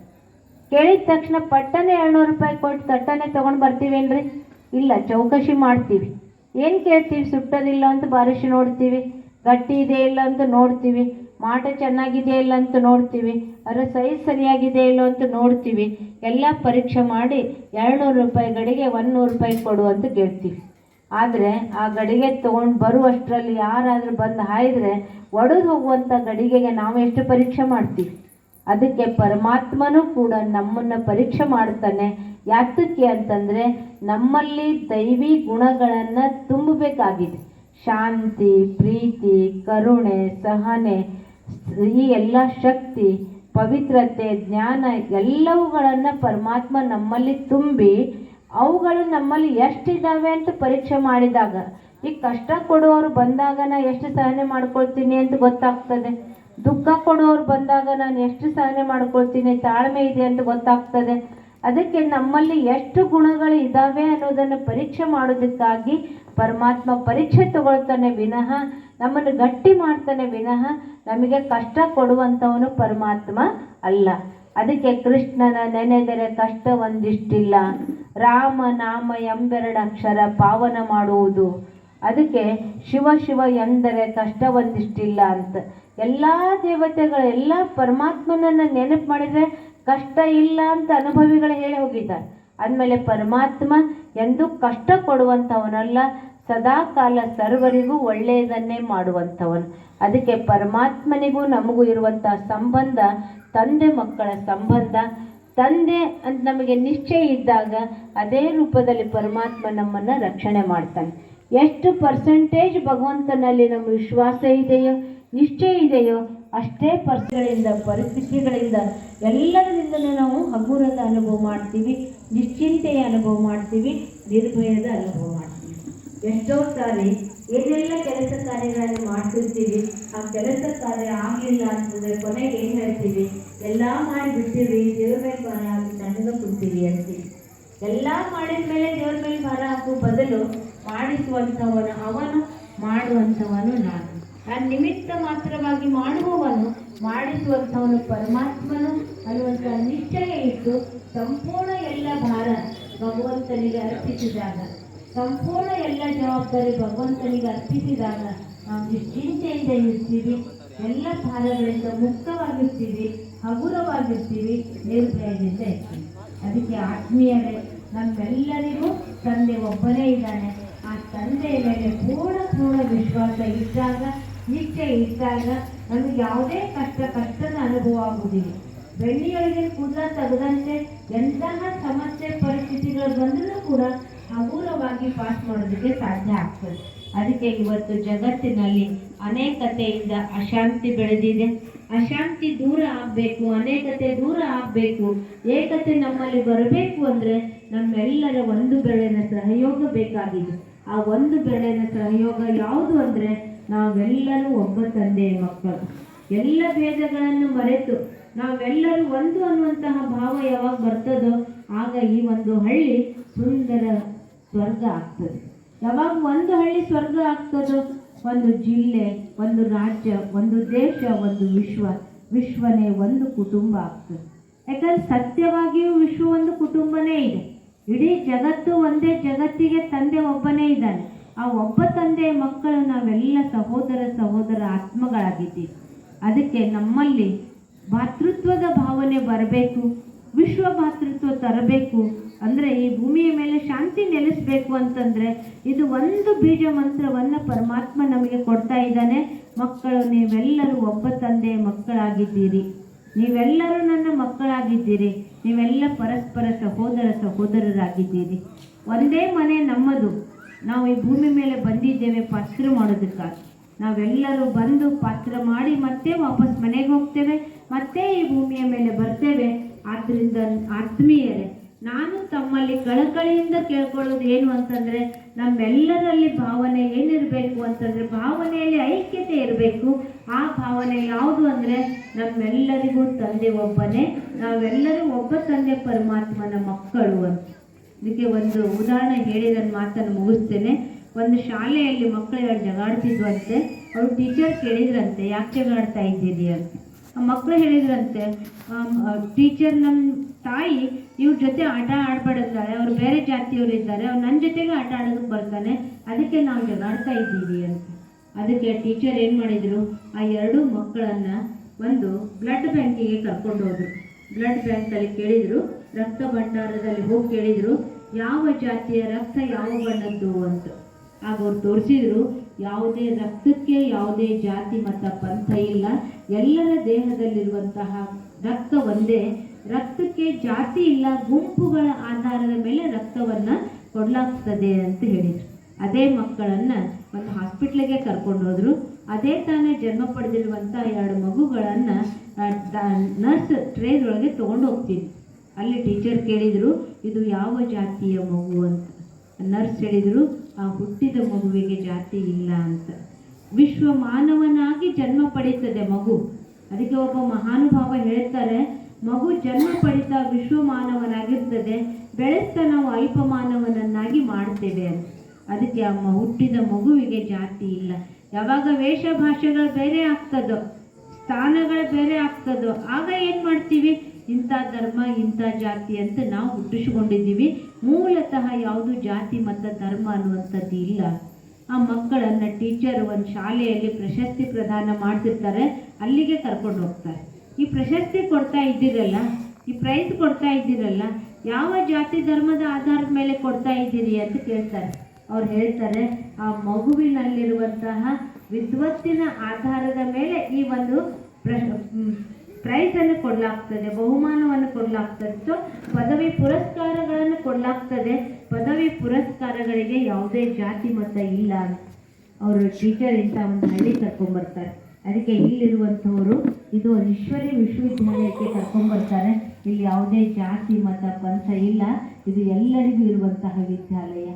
Speaker 1: ಕೇಳಿದ ತಕ್ಷಣ ಪಟ್ಟನೆ ಎರಡುನೂರು ರೂಪಾಯಿ ಕೊಟ್ಟು ತಟ್ಟನೆ ತೊಗೊಂಡು ಬರ್ತೀವೇನ್ರಿ? ಇಲ್ಲ, ಚೌಕಶಿ ಮಾಡ್ತೀವಿ. ಏನು ಕೇಳ್ತೀವಿ? ಸುಟ್ಟೋದಿಲ್ಲ ಅಂತ ಬಾರಿಸಿ ನೋಡ್ತೀವಿ. ಗಟ್ಟಿ ಇದೆ ಇಲ್ಲ ಅಂತ ನೋಡ್ತೀವಿ. ಮಾಟ ಚೆನ್ನಾಗಿದೆ ಇಲ್ಲ ಅಂತ ನೋಡ್ತೀವಿ ಅದರ ಸೈಜ್ ಸರಿಯಾಗಿದೆ ಇಲ್ಲ ಅಂತ ನೋಡ್ತೀವಿ. ಎಲ್ಲ ಪರೀಕ್ಷೆ ಮಾಡಿ ಎರಡ್ನೂರು ರೂಪಾಯಿ ಗಡಿಗೆ ನೂರು ರೂಪಾಯಿ ಕೊಡು ಅಂತ ಕೇಳ್ತೀವಿ. ಆದರೆ ಆ ಗಡಿಗೆ ತೊಗೊಂಡು ಬರುವಷ್ಟರಲ್ಲಿ ಯಾರಾದರೂ ಬಂದು ಹಾಯಿದ್ರೆ ಒಡೆದು ಹೋಗುವಂಥ ಗಡಿಗೆಗೆ ನಾವು ಎಷ್ಟು ಪರೀಕ್ಷೆ ಮಾಡ್ತೀವಿ? ಅದಕ್ಕೆ ಪರಮಾತ್ಮನೂ ಕೂಡ ನಮ್ಮನ್ನು ಪರೀಕ್ಷೆ ಮಾಡ್ತಾನೆ. ಯಾತಕ್ಕೆ ಅಂತಂದರೆ ನಮ್ಮಲ್ಲಿ ದೈವಿ ಗುಣಗಳನ್ನು ತುಂಬಬೇಕಾಗಿದೆ. ಶಾಂತಿ, ಪ್ರೀತಿ, ಕರುಣೆ, ಸಹನೆ ಈ ಎಲ್ಲ ಶಕ್ತಿ, ಪವಿತ್ರತೆ, ಜ್ಞಾನ ಎಲ್ಲವುಗಳನ್ನು ಪರಮಾತ್ಮ ನಮ್ಮಲ್ಲಿ ತುಂಬಿ ಅವುಗಳು ನಮ್ಮಲ್ಲಿ ಎಷ್ಟಿದ್ದಾವೆ ಅಂತ ಪರೀಕ್ಷೆ ಮಾಡಿದಾಗ, ಈ ಕಷ್ಟ ಕೊಡುವವರು ಬಂದಾಗ ನಾ ಎಷ್ಟು ಸಹನೆ ಮಾಡ್ಕೊಳ್ತೀನಿ ಅಂತ ಗೊತ್ತಾಗ್ತದೆ. ದುಃಖ ಕೊಡುವವರು ಬಂದಾಗ ನಾನು ಎಷ್ಟು ಸಹನೆ ಮಾಡ್ಕೊಳ್ತೀನಿ, ತಾಳ್ಮೆ ಇದೆ ಅಂತ ಗೊತ್ತಾಗ್ತದೆ. ಅದಕ್ಕೆ ನಮ್ಮಲ್ಲಿ ಎಷ್ಟು ಗುಣಗಳು ಇದ್ದಾವೆ ಅನ್ನೋದನ್ನು ಪರೀಕ್ಷೆ ಮಾಡೋದಕ್ಕಾಗಿ ಪರಮಾತ್ಮ ಪರೀಕ್ಷೆ ತಗೊಳ್ತಾನೆ. ವಿನಃ ನಮ್ಮನ್ನು ಗಟ್ಟಿ ಮಾಡ್ತಾನೆ ವಿನಃ ನಮಗೆ ಕಷ್ಟ ಕೊಡುವಂಥವನು ಪರಮಾತ್ಮ ಅಲ್ಲ. ಅದಕ್ಕೆ ಕೃಷ್ಣನ ನೆನೆದರೆ ಕಷ್ಟ ಒಂದಿಷ್ಟಿಲ್ಲ. ರಾಮ, ನಾಮ ಎಂಬೆರಡು ಅಕ್ಷರ ಪಾವನ ಮಾಡುವುದು. ಅದಕ್ಕೆ ಶಿವ ಶಿವ ಎಂದರೆ ಕಷ್ಟ ಒಂದಿಷ್ಟಿಲ್ಲ ಅಂತ. ಎಲ್ಲ ದೇವತೆಗಳು, ಎಲ್ಲ ಪರಮಾತ್ಮನನ್ನು ನೆನಪು ಮಾಡಿದರೆ ಕಷ್ಟ ಇಲ್ಲ ಅಂತ ಅನುಭವಿಗಳು ಹೇಳಿ ಹೋಗಿದ್ದಾರೆ. ಅಂದಮೇಲೆ ಪರಮಾತ್ಮ ಎಂದು ಕಷ್ಟ ಕೊಡುವಂಥವನಲ್ಲ. ಸದಾ ಕಾಲ ಸರ್ವರಿಗೂ ಒಳ್ಳೆಯದನ್ನೇ ಮಾಡುವಂಥವನು. ಅದಕ್ಕೆ ಪರಮಾತ್ಮನಿಗೂ ನಮಗೂ ಇರುವಂಥ ಸಂಬಂಧ, ತಂದೆ ಮಕ್ಕಳ ಸಂಬಂಧ, ತಂದೆ ಅಂತ ನಮಗೆ ನಿಶ್ಚಯ ಇದ್ದಾಗ ಅದೇ ರೂಪದಲ್ಲಿ ಪರಮಾತ್ಮ ನಮ್ಮನ್ನು ರಕ್ಷಣೆ ಮಾಡ್ತಾನೆ. ಎಷ್ಟು ಪರ್ಸೆಂಟೇಜ್ ಭಗವಂತನಲ್ಲಿ ನಮ್ಮ ವಿಶ್ವಾಸ ಇದೆಯೋ, ನಿಶ್ಚಯ ಇದೆಯೋ, ಅಷ್ಟೇ ಪರ್ಸ್ಗಳಿಂದ ಪರಿಸ್ಥಿತಿಗಳಿಂದ ಎಲ್ಲದರಿಂದಲೂ ನಾವು ಹಗುರದ ಅನುಭವ ಮಾಡ್ತೀವಿ, ನಿಶ್ಚಿಂತೆಯ ಅನುಭವ ಮಾಡ್ತೀವಿ, ನಿರ್ಭಯದ ಅನುಭವ ಮಾಡ್ತೀವಿ. ಎಷ್ಟೋ ಸಾರಿ ಏನೆಲ್ಲ ಕೆಲಸ ಕಾರ್ಯಗಳನ್ನು ಮಾಡ್ತಿರ್ತೀವಿ, ಆ ಕೆಲಸ ಕಾರ್ಯ ಆಗಲಿಲ್ಲ ಅಂತಂದ್ರೆ ಕೊನೆಗೆ ಏನು ಹೇಳ್ತೀವಿ? ಎಲ್ಲ ಮಾಡಿ ಬಿಟ್ಟಿರಿ ದೇವ್ರ ಮೇಲೆ ಭಾರ ಹಾಕಿ ನನಗೆ ಕೊಡ್ತೀವಿ ಅಂತೀವಿ. ಎಲ್ಲ ಮಾಡಿದ ಮೇಲೆ ದೇವ್ರ ಮೇಲೆ ಭಾರ ಹಾಕೋ ಬದಲು ಮಾಡಿಸುವಂಥವನು ಅವನು, ಮಾಡುವಂಥವನು ನಾನು. ಆ ನಿಮಿತ್ತ ಮಾತ್ರವಾಗಿ ಮಾಡುವವನು, ಮಾಡಿಸುವಂಥವನು ಪರಮಾತ್ಮನು ಅನ್ನುವಂಥ ನಿಶ್ಚಯ ಇಟ್ಟು ಸಂಪೂರ್ಣ ಎಲ್ಲ ಭಾರ ಭಗವಂತನಿಗೆ ಅರ್ಪಿಸಿದಾಗ ಸಂಪೂರ್ಣ ಎಲ್ಲ ಜವಾಬ್ದಾರಿ ಭಗವಂತನಿಗೆ ಅರ್ಪಿಸಿದಾಗ ನಾವು ನಿಶ್ಚಿಂತೆಯಿಂದ ಇರ್ತೀವಿ, ಎಲ್ಲ ಭಾರಗಳಿಂದ ಮುಕ್ತವಾಗಿರ್ತೀವಿ, ಹಗುರವಾಗಿರ್ತೀವಿ, ನಿರ್ಭಯದಿಂದ ಅದಕ್ಕೆ ಆತ್ಮೀಯರೇ, ನಮ್ಮೆಲ್ಲರಿಗೂ ತಂದೆ ಒಬ್ಬನೇ ಇದ್ದಾನೆ. ಆ ತಂದೆಯ ಮೇಲೆ ಪೂರ್ಣ ಪೂರ್ಣ ವಿಶ್ವಾಸ ಇದ್ದಾಗ ನಿಚ್ಚೆ ಇದ್ದಾಗ ನಮಗೆ ಯಾವುದೇ ಕಷ್ಟ ಕಷ್ಟದ ಅನುಭವ ಆಗುವುದಿಲ್ಲ. ಬೆಳ್ಳಿಯೊಳಗೆ ಕೂಡ ತೆಗೆದಂತೆ ಎಂತಹ ಸಮಸ್ಯೆ, ಪರಿಸ್ಥಿತಿಗಳು ಬಂದರೂ ಕೂಡ ಹಗುರವಾಗಿ ಪಾಸ್ ಮಾಡೋದಕ್ಕೆ ಸಾಧ್ಯ ಆಗ್ತದೆ. ಅದಕ್ಕೆ ಇವತ್ತು ಜಗತ್ತಿನಲ್ಲಿ ಅನೇಕತೆಯಿಂದ ಅಶಾಂತಿ ಬೆಳೆದಿದೆ. ಅಶಾಂತಿ ದೂರ ಆಗಬೇಕು, ಅನೇಕತೆ ದೂರ ಆಗಬೇಕು. ಏಕತೆ ನಮ್ಮಲ್ಲಿ ಬರಬೇಕು ಅಂದರೆ ನಮ್ಮೆಲ್ಲರ ಒಂದು ಬೆಳೆನ ಸಹಯೋಗ ಬೇಕಾಗಿದೆ. ಆ ಒಂದು ಬೆಳೆನ ಸಹಯೋಗ ಯಾವುದು ಅಂದರೆ ನಾವೆಲ್ಲರೂ ಒಬ್ಬ ತಂದೆಯ ಮಕ್ಕಳು. ಎಲ್ಲ ಭೇದಗಳನ್ನು ಮರೆತು ನಾವೆಲ್ಲರೂ ಒಂದು ಅನ್ನುವಂತಹ ಭಾವ ಯಾವಾಗ ಬರ್ತದೋ ಆಗ ಈ ಒಂದು ಹಳ್ಳಿ ಸುಂದರ ಸ್ವರ್ಗ ಆಗ್ತದೆ. ಯಾವಾಗ ಒಂದು ಹಳ್ಳಿ ಸ್ವರ್ಗ ಆಗ್ತದೋ, ಒಂದು ಜಿಲ್ಲೆ, ಒಂದು ರಾಜ್ಯ, ಒಂದು ದೇಶ, ಒಂದು ವಿಶ್ವ, ವಿಶ್ವನೇ ಒಂದು ಕುಟುಂಬ ಆಗ್ತದೆ. ಯಾಕಂದ್ರೆ ಸತ್ಯವಾಗಿಯೂ ವಿಶ್ವ ಒಂದು ಕುಟುಂಬನೇ ಇದೆ. ಇಡೀ ಜಗತ್ತು ಒಂದೇ ಜಗತ್ತಿಗೆ ತಂದೆ ಒಬ್ಬನೇ ಇದ್ದಾನೆ. ಆ ಒಬ್ಬ ತಂದೆ ಮಕ್ಕಳು ನಾವೆಲ್ಲ ಸಹೋದರ ಸಹೋದರ ಆತ್ಮಗಳಾಗಿದ್ದೀವಿ. ಅದಕ್ಕೆ ನಮ್ಮಲ್ಲಿ ಭಾತೃತ್ವದ ಭಾವನೆ ಬರಬೇಕು, ವಿಶ್ವ ಭಾತೃತ್ವ ತರಬೇಕು ಅಂದರೆ ಈ ಭೂಮಿಯ ಮೇಲೆ ಶಾಂತಿ ನೆಲೆಸಬೇಕು ಅಂತಂದರೆ ಇದು ಒಂದು ಬೀಜ ಮಂತ್ರವನ್ನು ಪರಮಾತ್ಮ ನಮಗೆ ಕೊಡ್ತಾ ಇದ್ದಾನೆ. ಮಕ್ಕಳು, ನೀವೆಲ್ಲರೂ ಒಬ್ಬ ತಂದೆ, ಮಕ್ಕಳಾಗಿದ್ದೀರಿ. ನೀವೆಲ್ಲರೂ ನನ್ನ ಮಕ್ಕಳಾಗಿದ್ದೀರಿ. ನೀವೆಲ್ಲ ಪರಸ್ಪರ ಸಹೋದರ, ಸಹೋದರರಾಗಿದ್ದೀರಿ. ಒಂದೇ ಮನೆ ನಮ್ಮದು. ನಾವು ಈ ಭೂಮಿ ಮೇಲೆ ಬಂದಿದ್ದೇವೆ ಪಾತ್ರ ಮಾಡೋದಕ್ಕಾಗಿ. ನಾವೆಲ್ಲರೂ ಬಂದು ಪಾತ್ರ ಮಾಡಿ ಮತ್ತೆ ವಾಪಸ್ ಮನೆಗೆ ಹೋಗ್ತೇವೆ. ಮತ್ತೆ ಈ ಭೂಮಿಯ ಮೇಲೆ ಬರ್ತೇವೆ. ಆದ್ದರಿಂದ ಆತ್ಮೀಯರೇ ನಾನು ತಮ್ಮಲ್ಲಿ ಕಳಕಳಿಯಿಂದ ಕೇಳ್ಕೊಳ್ಳೋದು ಏನು ಅಂತಂದ್ರೆ ನಮ್ಮೆಲ್ಲರಲ್ಲಿ ಭಾವನೆ ಏನಿರಬೇಕು ಅಂತಂದ್ರೆ ಭಾವನೆಯಲ್ಲಿ ಐಕ್ಯತೆ ಇರಬೇಕು. ಆ ಭಾವನೆ ಯಾವುದು ಅಂದ್ರೆ ನಮ್ಮೆಲ್ಲರಿಗೂ ತಂದೆ ಒಬ್ಬನೇ, ನಾವೆಲ್ಲರೂ ಒಬ್ಬ ತಂದೆ ಪರಮಾತ್ಮನ ಮಕ್ಕಳು ಅಂತ. ಇದಕ್ಕೆ ಒಂದು ಉದಾಹರಣೆ ಹೇಳಿ ನನ್ನ ಮಾತನ್ನು ಮುಗಿಸ್ತೇನೆ. ಒಂದು ಶಾಲೆಯಲ್ಲಿ ಮಕ್ಕಳು ಎರಡು ಜಗಾಡ್ತಿದ್ವಂತೆ, ಅವರು ಟೀಚರ್ ಕೇಳಿದ್ರಂತೆ, ಯಾಕೆ ಜಗಾಡ್ತಾ ಇದ್ದೀರಿ ಅಂತ. ಮಕ್ಕಳು ಹೇಳಿದ್ರಂತೆ ಟೀಚರ್ ನಮ್ಮ ತಾಯಿ ಇವ್ರ ಜೊತೆ ಆಟ ಆಡ್ಬೇಡಂತಾಳೆ ಅವ್ರು ಬೇರೆ ಜಾತಿಯವರು ಇದ್ದಾರೆ, ಅವ್ರು ನನ್ನ ಜೊತೆಗೆ ಆಟ ಆಡೋದಕ್ಕೆ ಬರ್ತಾನೆ, ಅದಕ್ಕೆ ನಾವು ಜಗಾಡ್ತಾ ಇದ್ದೀವಿ ಅಂತ. ಅದಕ್ಕೆ ಟೀಚರ್ ಏನು ಮಾಡಿದರು, ಆ ಎರಡು ಮಕ್ಕಳನ್ನು ಒಂದು ಬ್ಲಡ್ ಬ್ಯಾಂಕಿಗೆ ಕರ್ಕೊಂಡು ಹೋದರು. ಬ್ಲಡ್ ಬ್ಯಾಂಕಲ್ಲಿ ಕೇಳಿದರು, ರಕ್ತ ಭಂಡಾರದಲ್ಲಿ ಹೋಗಿ ಕೇಳಿದರು, ಯಾವ ಜಾತಿಯ ರಕ್ತ ಯಾವ ಬಣ್ಣದ್ದು ಅಂತ. ಆಗ ಅವ್ರು ತೋರಿಸಿದ್ರು, ಯಾವುದೇ ರಕ್ತಕ್ಕೆ ಯಾವುದೇ ಜಾತಿ ಮತ್ತು ಪಂಥ ಇಲ್ಲ, ಎಲ್ಲರ ದೇಹದಲ್ಲಿರುವಂತಹ ರಕ್ತ ಒಂದೇ ರಕ್ತಕ್ಕೆ ಜಾತಿ ಇಲ್ಲ, ಗುಂಪುಗಳ ಆಧಾರದ ಮೇಲೆ ರಕ್ತವನ್ನು ಕೊಡಲಾಗ್ತದೆ ಅಂತ ಹೇಳಿದರು. ಅದೇ ಮಕ್ಕಳನ್ನ ಒಂದು ಹಾಸ್ಪಿಟ್ಲಿಗೆ ಕರ್ಕೊಂಡು ಹೋದ್ರು. ಅದೇ ತಾನೇ ಜನ್ಮ ಪಡೆದಿರುವಂಥ ಎರಡು ಮಗುಗಳನ್ನು ನರ್ಸ್ ಟ್ರೇದೊಳಗೆ ತಗೊಂಡು ಹೋಗ್ತೀನಿ. ಅಲ್ಲಿ ಟೀಚರ್ ಕೇಳಿದರು, ಇದು ಯಾವ ಜಾತಿಯ ಮಗು ಅಂತ. ನರ್ಸ್ ಹೇಳಿದರು, ಆ ಹುಟ್ಟಿದ ಮಗುವಿಗೆ ಜಾತಿ ಇಲ್ಲ ಅಂತ. ವಿಶ್ವ ಮಾನವನಾಗಿ ಜನ್ಮ ಪಡೀತದೆ ಮಗು. ಅದಕ್ಕೆ ಒಬ್ಬ ಮಹಾನುಭಾವ ಹೇಳ್ತಾರೆ ಮಗು ಜನ್ಮ ಪಡಿತಾ ವಿಶ್ವ ಮಾನವನಾಗಿರ್ತದೆ ಬೆಳೆಸ್ತಾ ನಾವು ಅಲ್ಪಮಾನವನನ್ನಾಗಿ ಮಾಡ್ತೇವೆ ಅಂತ. ಅದಕ್ಕೆ ಅಮ್ಮ, ಹುಟ್ಟಿದ ಮಗುವಿಗೆ ಜಾತಿ ಇಲ್ಲ. ಯಾವಾಗ ವೇಷ ಭಾಷೆಗಳು ಬೇರೆ ಆಗ್ತದೋ, ಸ್ಥಾನಗಳು ಬೇರೆ ಆಗ್ತದೋ, ಆಗ ಏನು ಮಾಡ್ತೀವಿ? ಇಂಥ ಧರ್ಮ, ಇಂಥ ಜಾತಿ ಅಂತ ನಾವು ಹುಟ್ಟಿಸ್ಕೊಂಡಿದ್ದೀವಿ. ಮೂಲತಃ ಯಾವುದು ಜಾತಿ ಮತ್ತು ಧರ್ಮ ಅನ್ನುವಂಥದ್ದು ಇಲ್ಲ. ಆ ಮಕ್ಕಳನ್ನು ಟೀಚರ್ ಒಂದು ಶಾಲೆಯಲ್ಲಿ ಪ್ರಶಸ್ತಿ ಪ್ರದಾನ ಮಾಡ್ತಿರ್ತಾರೆ, ಅಲ್ಲಿಗೆ ಕರ್ಕೊಂಡು ಹೋಗ್ತಾರೆ. ಈ ಪ್ರಶಸ್ತಿ ಕೊಡ್ತಾ ಇದ್ದೀರಲ್ಲ, ಈ ಪ್ರೈಸ್ ಕೊಡ್ತಾ ಇದ್ದೀರಲ್ಲ, ಯಾವ ಜಾತಿ ಧರ್ಮದ ಆಧಾರದ ಮೇಲೆ ಕೊಡ್ತಾ ಇದ್ದೀರಿ ಅಂತ ಕೇಳ್ತಾರೆ. ಅವ್ರು ಹೇಳ್ತಾರೆ, ಆ ಮಗುವಿನಲ್ಲಿರುವಂತಹ ವಿದ್ವತ್ತಿನ ಆಧಾರದ ಮೇಲೆ ಈ ಒಂದು ಪ್ರೈಸನ್ನು ಕೊಡಲಾಗ್ತದೆ, ಬಹುಮಾನವನ್ನು ಕೊಡಲಾಗ್ತದೆ. ಸೊ ಪದವಿ ಪುರಸ್ಕಾರಗಳನ್ನು ಕೊಡಲಾಗ್ತದೆ. ಪದವಿ ಪುರಸ್ಕಾರಗಳಿಗೆ ಯಾವುದೇ ಜಾತಿ ಮತ ಇಲ್ಲ ಅವರು ಟೀಚರ್ ಇಂಥ ಒಂದು ಹಳ್ಳಿ ಕರ್ಕೊಂಡ್ಬರ್ತಾರೆ ಅದಕ್ಕೆ ಇಲ್ಲಿರುವಂಥವರು, ಇದು ಈಶ್ವರಿ ವಿಶ್ವವಿದ್ಯಾಲಯಕ್ಕೆ ಕರ್ಕೊಂಡ್ಬರ್ತಾರೆ ಇಲ್ಲಿ ಯಾವುದೇ ಜಾತಿ, ಮತ, ಪಂಥ ಇಲ್ಲ. ಇದು ಎಲ್ಲರಿಗೂ ಇರುವಂತಹ ವಿದ್ಯಾಲಯ.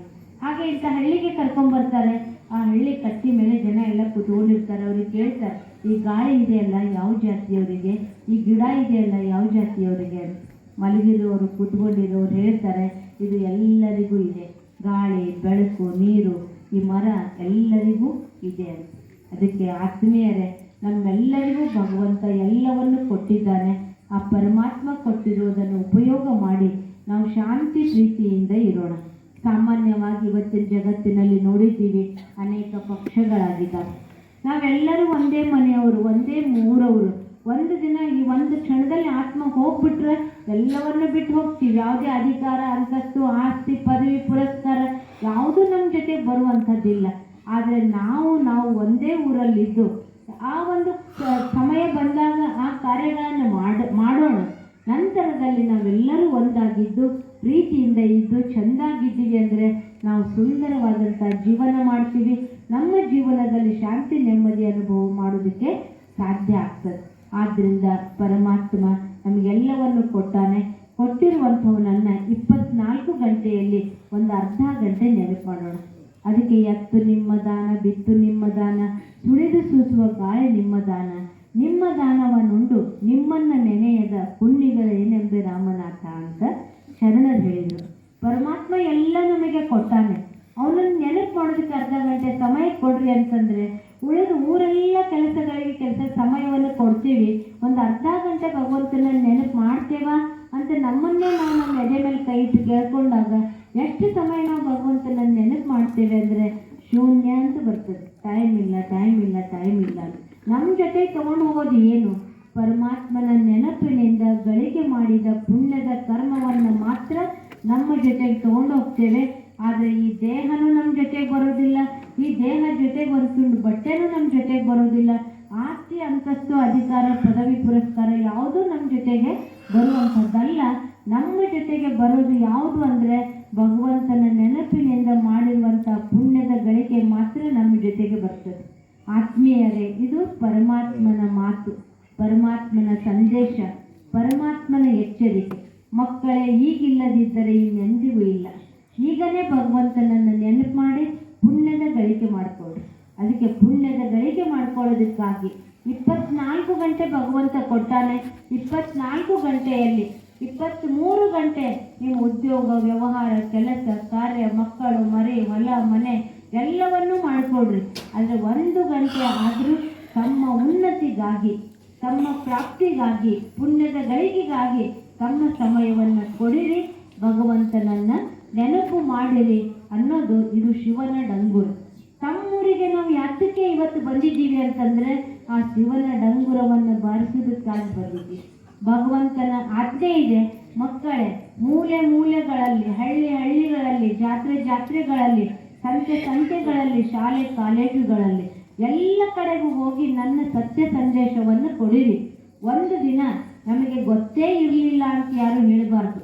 Speaker 1: ಹಾಗೆ ಇಂಥ ಹಳ್ಳಿಗೆ ಕರ್ಕೊಂಡ್ಬರ್ತಾರೆ ಆ ಹಳ್ಳಿ ಕಟ್ಟಿ ಮೇಲೆ ಜನ ಎಲ್ಲ ಕೂತ್ಕೊಂಡಿರ್ತಾರೆ ಅವ್ರಿಗೆ ಕೇಳ್ತಾರೆ, ಈ ಗಾಳಿ ಇದೆಯಲ್ಲ ಯಾವ ಜಾತಿಯವರಿಗೆ? ಈ ಗಿಡ ಇದೆಯಲ್ಲ ಯಾವ ಜಾತಿಯವರಿಗೆ? ಮಲಗಿರೋರು, ಕೂತ್ಕೊಂಡಿರೋರು ಹೇಳ್ತಾರೆ, ಇದು ಎಲ್ಲರಿಗೂ ಇದೆ. ಗಾಳಿ, ಬೆಳಕು, ನೀರು, ಈ ಮರ ಎಲ್ಲರಿಗೂ ಇದೆ ಅಂತ. ಅದಕ್ಕೆ ಆತ್ಮೀಯರೇ, ನಮ್ಮೆಲ್ಲರಿಗೂ ಭಗವಂತ ಎಲ್ಲವನ್ನು ಕೊಟ್ಟಿದ್ದಾನೆ. ಆ ಪರಮಾತ್ಮ ಕೊಟ್ಟಿರುವುದನ್ನು ಉಪಯೋಗ ಮಾಡಿ ನಾವು ಶಾಂತಿ ಪ್ರೀತಿಯಿಂದ ಇರೋಣ. ಸಾಮಾನ್ಯವಾಗಿ ಇವತ್ತಿನ ಜಗತ್ತಿನಲ್ಲಿ ನೋಡಿದ್ದೀವಿ, ಅನೇಕ ಪಕ್ಷಗಳಾಗಿದ್ದಾವೆ ನಾವೆಲ್ಲರೂ ಒಂದೇ ಮನೆಯವರು, ಒಂದೇ ಊರವರು. ಒಂದು ದಿನ ಈ ಒಂದು ಕ್ಷಣದಲ್ಲಿ ಆತ್ಮ ಹೋಗ್ಬಿಟ್ರೆ ಎಲ್ಲವನ್ನು ಬಿಟ್ಟು ಹೋಗ್ತೀವಿ. ಯಾವುದೇ ಅಧಿಕಾರ, ಅಂತಸ್ತು, ಆಸ್ತಿ, ಪದವಿ, ಪುರಸ್ಕಾರ ಯಾವುದೂ ನಮ್ಮ ಜೊತೆ ಬರುವಂಥದ್ದಿಲ್ಲ. ಆದರೆ ನಾವು ನಾವು ಒಂದೇ ಊರಲ್ಲಿದ್ದು, ಆ ಒಂದು ಸಮಯ ಬಂದಾಗ ಆ ಕಾರ್ಯಗಳನ್ನು ಮಾಡ, ಮಾಡೋಣ. ನಂತರದಲ್ಲಿ ನಾವೆಲ್ಲರೂ ಒಂದಾಗಿದ್ದು, ಪ್ರೀತಿಯಿಂದ ಇದ್ದು, ಚೆಂದಾಗಿದ್ದೀವಿ ಅಂದರೆ ನಾವು ಸುಂದರವಾದಂಥ ಜೀವನ ಮಾಡ್ತೀವಿ. ನಮ್ಮ ಜೀವನದಲ್ಲಿ ಶಾಂತಿ, ನೆಮ್ಮದಿ ಅನುಭವ ಮಾಡೋದಕ್ಕೆ ಸಾಧ್ಯ ಆಗ್ತದೆ. ಆದ್ದರಿಂದ ಪರಮಾತ್ಮ ನಮಗೆಲ್ಲವನ್ನು ಕೊಟ್ಟಾನೆ. ಕೊಟ್ಟಿರುವಂಥವನನ್ನು ಇಪ್ಪತ್ನಾಲ್ಕು ಗಂಟೆಯಲ್ಲಿ ಒಂದು ಅರ್ಧ ಗಂಟೆ ನೆನಪು ಮಾಡೋಣ. ಅದಕ್ಕೆ ಎತ್ತು ನಿಮ್ಮ ದಾನ, ಬಿತ್ತು ನಿಮ್ಮ ದಾನ ಸುಳಿದು ಸೂಸುವ ಗಾಳಿ ನಿಮ್ಮ ದಾನ. ನಿಮ್ಮ ದಾನವನ್ನುಂಡು ನಿಮ್ಮನ್ನ ನೆನೆಯದ ಪುಣ್ಯಗಳೇನೆಂಬೆ ರಾಮನಾಥ ಅಂತ ಶರಣರು ಹೇಳಿದರು. ಪರಮಾತ್ಮ ಎಲ್ಲ ನಮಗೆ ಕೊಟ್ಟಾನೆ. ಅವನನ್ನು ನೆನಪು ಮಾಡೋದಕ್ಕೆ ಅರ್ಧ ಗಂಟೆ ಸಮಯ ಕೊಡ್ರಿ ಅಂತಂದ್ರೆ ಉಳಿದ ಊರೆಲ್ಲ ಕೆಲಸಗಳಿಗೆ ಕೆಲಸ ಸಮಯವನ್ನು ಕೊಡ್ತೀವಿ. ಒಂದು ಅರ್ಧ ಗಂಟೆ ಭಗವಂತನ ನೆನಪು ಮಾಡ್ತೇವಾ ಅಂತ ನಮ್ಮನ್ನೇ ನಾವು ನಮ್ಮ ಎದೆ ಮೇಲೆ ಕೈ ಇಟ್ಟು ಕೇಳ್ಕೊಂಡಾಗ ಎಷ್ಟು ಸಮಯ ನಾವು ಭಗವಂತನ ನೆನಪು ಮಾಡ್ತೇವೆ ಅಂದರೆ ಶೂನ್ಯ ಅಂತ ಬರ್ತದೆ. ಟೈಮ್ ಇಲ್ಲ ಟೈಮ್ ಇಲ್ಲ ಟೈಮ್ ಇಲ್ಲ ನಮ್ಮ ಜೊತೆ ತಗೊಂಡು ಹೋಗೋದು ಏನು? ಪರಮಾತ್ಮನ ನೆನಪಿನಿಂದ ಗಳಿಕೆ ಮಾಡಿದ ಪುಣ್ಯದ ಕರ್ಮವನ್ನು ಮಾತ್ರ ನಮ್ಮ ಜೊತೆಗೆ ತಗೊಂಡು ಹೋಗ್ತೇವೆ. ಆದರೆ ಈ ದೇಹನೂ ನಮ್ಮ ಜೊತೆಗೆ ಬರೋದಿಲ್ಲ. ಈ ದೇಹ ಜೊತೆಗೆ ಬರ್ಕೊಂಡು ಬಟ್ಟೆನೂ ನಮ್ಮ ಜೊತೆಗೆ ಬರೋದಿಲ್ಲ. ಆಸ್ತಿ, ಅಂತಸ್ತು, ಅಧಿಕಾರ, ಪದವಿ, ಪುರಸ್ಕಾರ ಯಾವುದೂ ನಮ್ಮ ಜೊತೆಗೆ ಬರುವಂಥದ್ದಲ್ಲ. ನಮ್ಮ ಜೊತೆಗೆ ಬರೋದು ಯಾವುದು ಅಂದರೆ ಭಗವಂತನ ನೆನಪಿನಿಂದ ಮಾಡಿರುವಂಥ ಪುಣ್ಯದ ಗಳಿಕೆ ಮಾತ್ರ ನಮ್ಮ ಜೊತೆಗೆ ಬರ್ತದೆ. ಆತ್ಮೀಯರೇ, ಇದು ಪರಮಾತ್ಮನ ಮಾತು, ಪರಮಾತ್ಮನ ಸಂದೇಶ, ಪರಮಾತ್ಮನ ಎಚ್ಚರಿಕೆ. ಮಕ್ಕಳೇ ಈಗಿಲ್ಲದಿದ್ದರೆ ಇನ್ನೆಂದಿಗೂ ಇಲ್ಲ. ಈಗಲೇ ಭಗವಂತನನ್ನು ನೆನಪು ಮಾಡಿ ಪುಣ್ಯದ ಗಳಿಕೆ ಮಾಡಿಕೊಳ್ಳಿ ಅದಕ್ಕೆ ಪುಣ್ಯದ ಗಳಿಕೆ ಮಾಡ್ಕೊಳ್ಳೋದಕ್ಕಾಗಿ ಇಪ್ಪತ್ನಾಲ್ಕು ಗಂಟೆ ಭಗವಂತ ಕೊಟ್ಟಾನೆ ಇಪ್ಪತ್ನಾಲ್ಕು ಗಂಟೆಯಲ್ಲಿ ಇಪ್ಪತ್ತ್ಮೂರು ಗಂಟೆ ನಿಮ್ಮ ಉದ್ಯೋಗ, ವ್ಯವಹಾರ, ಕೆಲಸ, ಕಾರ್ಯ, ಮಕ್ಕಳು, ಮರಿ, ಹೊಲ, ಮನೆ ಎಲ್ಲವನ್ನೂ ಮಾಡಿಕೊಡ್ರಿ. ಆದರೆ ಒಂದು ಗಂಟೆ ಆದರೂ ತಮ್ಮ ಉನ್ನತಿಗಾಗಿ, ತಮ್ಮ ಪ್ರಾಪ್ತಿಗಾಗಿ, ಪುಣ್ಯದ ಗಳಿಗೆಗಾಗಿ ತಮ್ಮ ಸಮಯವನ್ನು ಕೊಡಿರಿ. ಭಗವಂತನನ್ನ ನೆನಪು ಮಾಡಿರಿ ಅನ್ನೋದು ಇದು ಶಿವನ ಡಂಗುರು. ತಮ್ಮೂರಿಗೆ ನಾವು ಯಾತಕ್ಕೆ ಇವತ್ತು ಬಂದಿದ್ದೀವಿ ಅಂತಂದ್ರೆ ಆ ಶಿವನ ಡಂಗುರವನ್ನು ಬಾರಿಸೋದಕ್ಕಾಗಿ ಬಂದಿದ್ದೀವಿ. ಭಗವಂತನ ಆಜ್ಞೆ ಇದೆ. ಮಕ್ಕಳೇ, ಮೂಲೆ ಮೂಲೆಗಳಲ್ಲಿ, ಹಳ್ಳಿ ಹಳ್ಳಿಗಳಲ್ಲಿ, ಜಾತ್ರೆ ಜಾತ್ರೆಗಳಲ್ಲಿ, ಸಂತೆ ಸಂತೆಗಳಲ್ಲಿ, ಶಾಲೆ ಕಾಲೇಜುಗಳಲ್ಲಿ ಎಲ್ಲ ಕಡೆಗೂ ಹೋಗಿ ನನ್ನ ಸತ್ಯ ಸಂದೇಶವನ್ನು ಕೊಡಿರಿ. ಒಂದು ದಿನ ನಮಗೆ ಗೊತ್ತೇ ಇರಲಿಲ್ಲ ಅಂತ ಯಾರು ಹೇಳಬಾರ್ದು.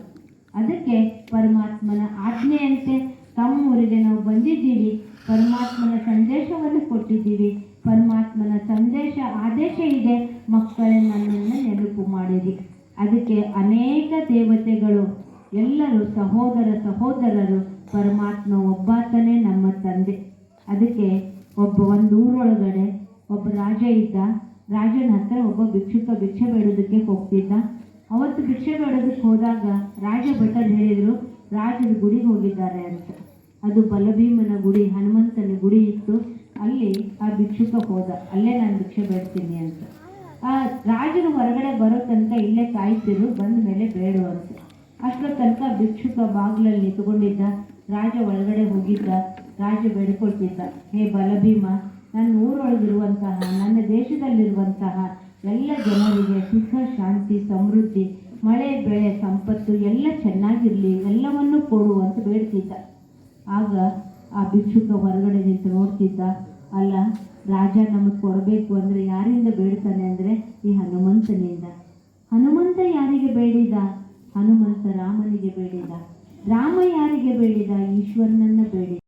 Speaker 1: ಅದಕ್ಕೆ ಪರಮಾತ್ಮನ ಆಜ್ಞೆಯಂತೆ ತಮ್ಮೂರಿಗೆ ನಾವು ಬಂದಿದ್ದೀವಿ. ಪರಮಾತ್ಮನ ಸಂದೇಶವನ್ನು ಕೊಟ್ಟಿದ್ದೀವಿ. ಪರಮಾತ್ಮನ ಸಂದೇಶ, ಆದೇಶ ಇದೆ. ಮಕ್ಕಳೇ ನನ್ನನ್ನು ನೆನಪು ಮಾಡಿರಿ. ಅದಕ್ಕೆ ಅನೇಕ ದೇವತೆಗಳು, ಎಲ್ಲರೂ ಸಹೋದರ ಸಹೋದರರು, ಪರಮಾತ್ಮ ಒಬ್ಬಾತನೇ ನಮ್ಮ ತಂದೆ. ಅದಕ್ಕೆ ಒಬ್ಬ ಒಂದು ಊರೊಳಗಡೆ ಒಬ್ಬ ರಾಜ ಇದ್ದ. ರಾಜನ ಹತ್ರ ಒಬ್ಬ ಭಿಕ್ಷುಕ ಭಿಕ್ಷೆ ಬೇಡೋದಕ್ಕೆ ಹೋಗ್ತಿದ್ದ. ಅವತ್ತು ಭಿಕ್ಷೆ ಬೇಡೋದಕ್ಕೆ ಹೋದಾಗ ರಾಜ ಭಟ್ಟರು ಹೇಳಿದರು, ರಾಜರ ಗುಡಿಗೆ ಹೋಗಿದ್ದಾರೆ ಅಂತ. ಅದು ಬಲಭೀಮನ ಗುಡಿ, ಹನುಮಂತನ ಗುಡಿ ಇತ್ತು. ಅಲ್ಲಿ ಆ ಭಿಕ್ಷುಕ ಹೋದ. ಅಲ್ಲೇ ನಾನು ಭಿಕ್ಷೆ ಬೇಡ್ತೀನಿ ಅಂತ. ಆ ರಾಜರು ಹೊರಗಡೆ ಬರೋ ತನಕ ಇಲ್ಲೇ ಕಾಯ್ತಿರು, ಬಂದ ಮೇಲೆ ಬೇಡು ಅಂತ. ಅಷ್ಟರ ತನಕ ಭಿಕ್ಷುಕ ಬಾಗಿಲಲ್ಲಿ ನಿಂತ್ಕೊಂಡಿದ್ದ. ರಾಜ ಒಳಗಡೆ ಹೋಗಿದ್ದ. ರಾಜ ಬೇಡ್ಕೊಳ್ತಿದ್ದ. ಹೇ ಬಲಭೀಮ, ನನ್ನ ಊರೊಳಗಿರುವಂತಹ, ನನ್ನ ದೇಶದಲ್ಲಿರುವಂತಹ ಎಲ್ಲ ಜನರಿಗೆ ಸುಖ, ಶಾಂತಿ, ಸಮೃದ್ಧಿ, ಮಳೆ, ಬೆಳೆ, ಸಂಪತ್ತು ಎಲ್ಲ ಚೆನ್ನಾಗಿರಲಿ, ಎಲ್ಲವನ್ನೂ ಕೊಡು ಅಂತ ಬೇಡ್ತಿದ್ದ. ಆಗ ಆ ಭಿಕ್ಷುಕ ಹೊರಗಡೆ ನಿಂತು ನೋಡ್ತಿದ್ದ. ಅಲ್ಲ ರಾಜ ನಮಗೆ ಕೊಡಬೇಕು ಅಂದರೆ ಯಾರಿಂದ ಬೇಡ್ತಾನೆ ಅಂದರೆ ಈ ಹನುಮಂತನಿಂದ. ಹನುಮಂತ ಯಾರಿಗೆ ಬೇಡಿದ? ಹನುಮಂತ ರಾಮನಿಗೆ ಬೇಡಿದ. ರಾಮ ಯಾರಿಗೆ ಬೇಡಿದ? ಈಶ್ವರನನ್ನ ಬೇಡಿದ.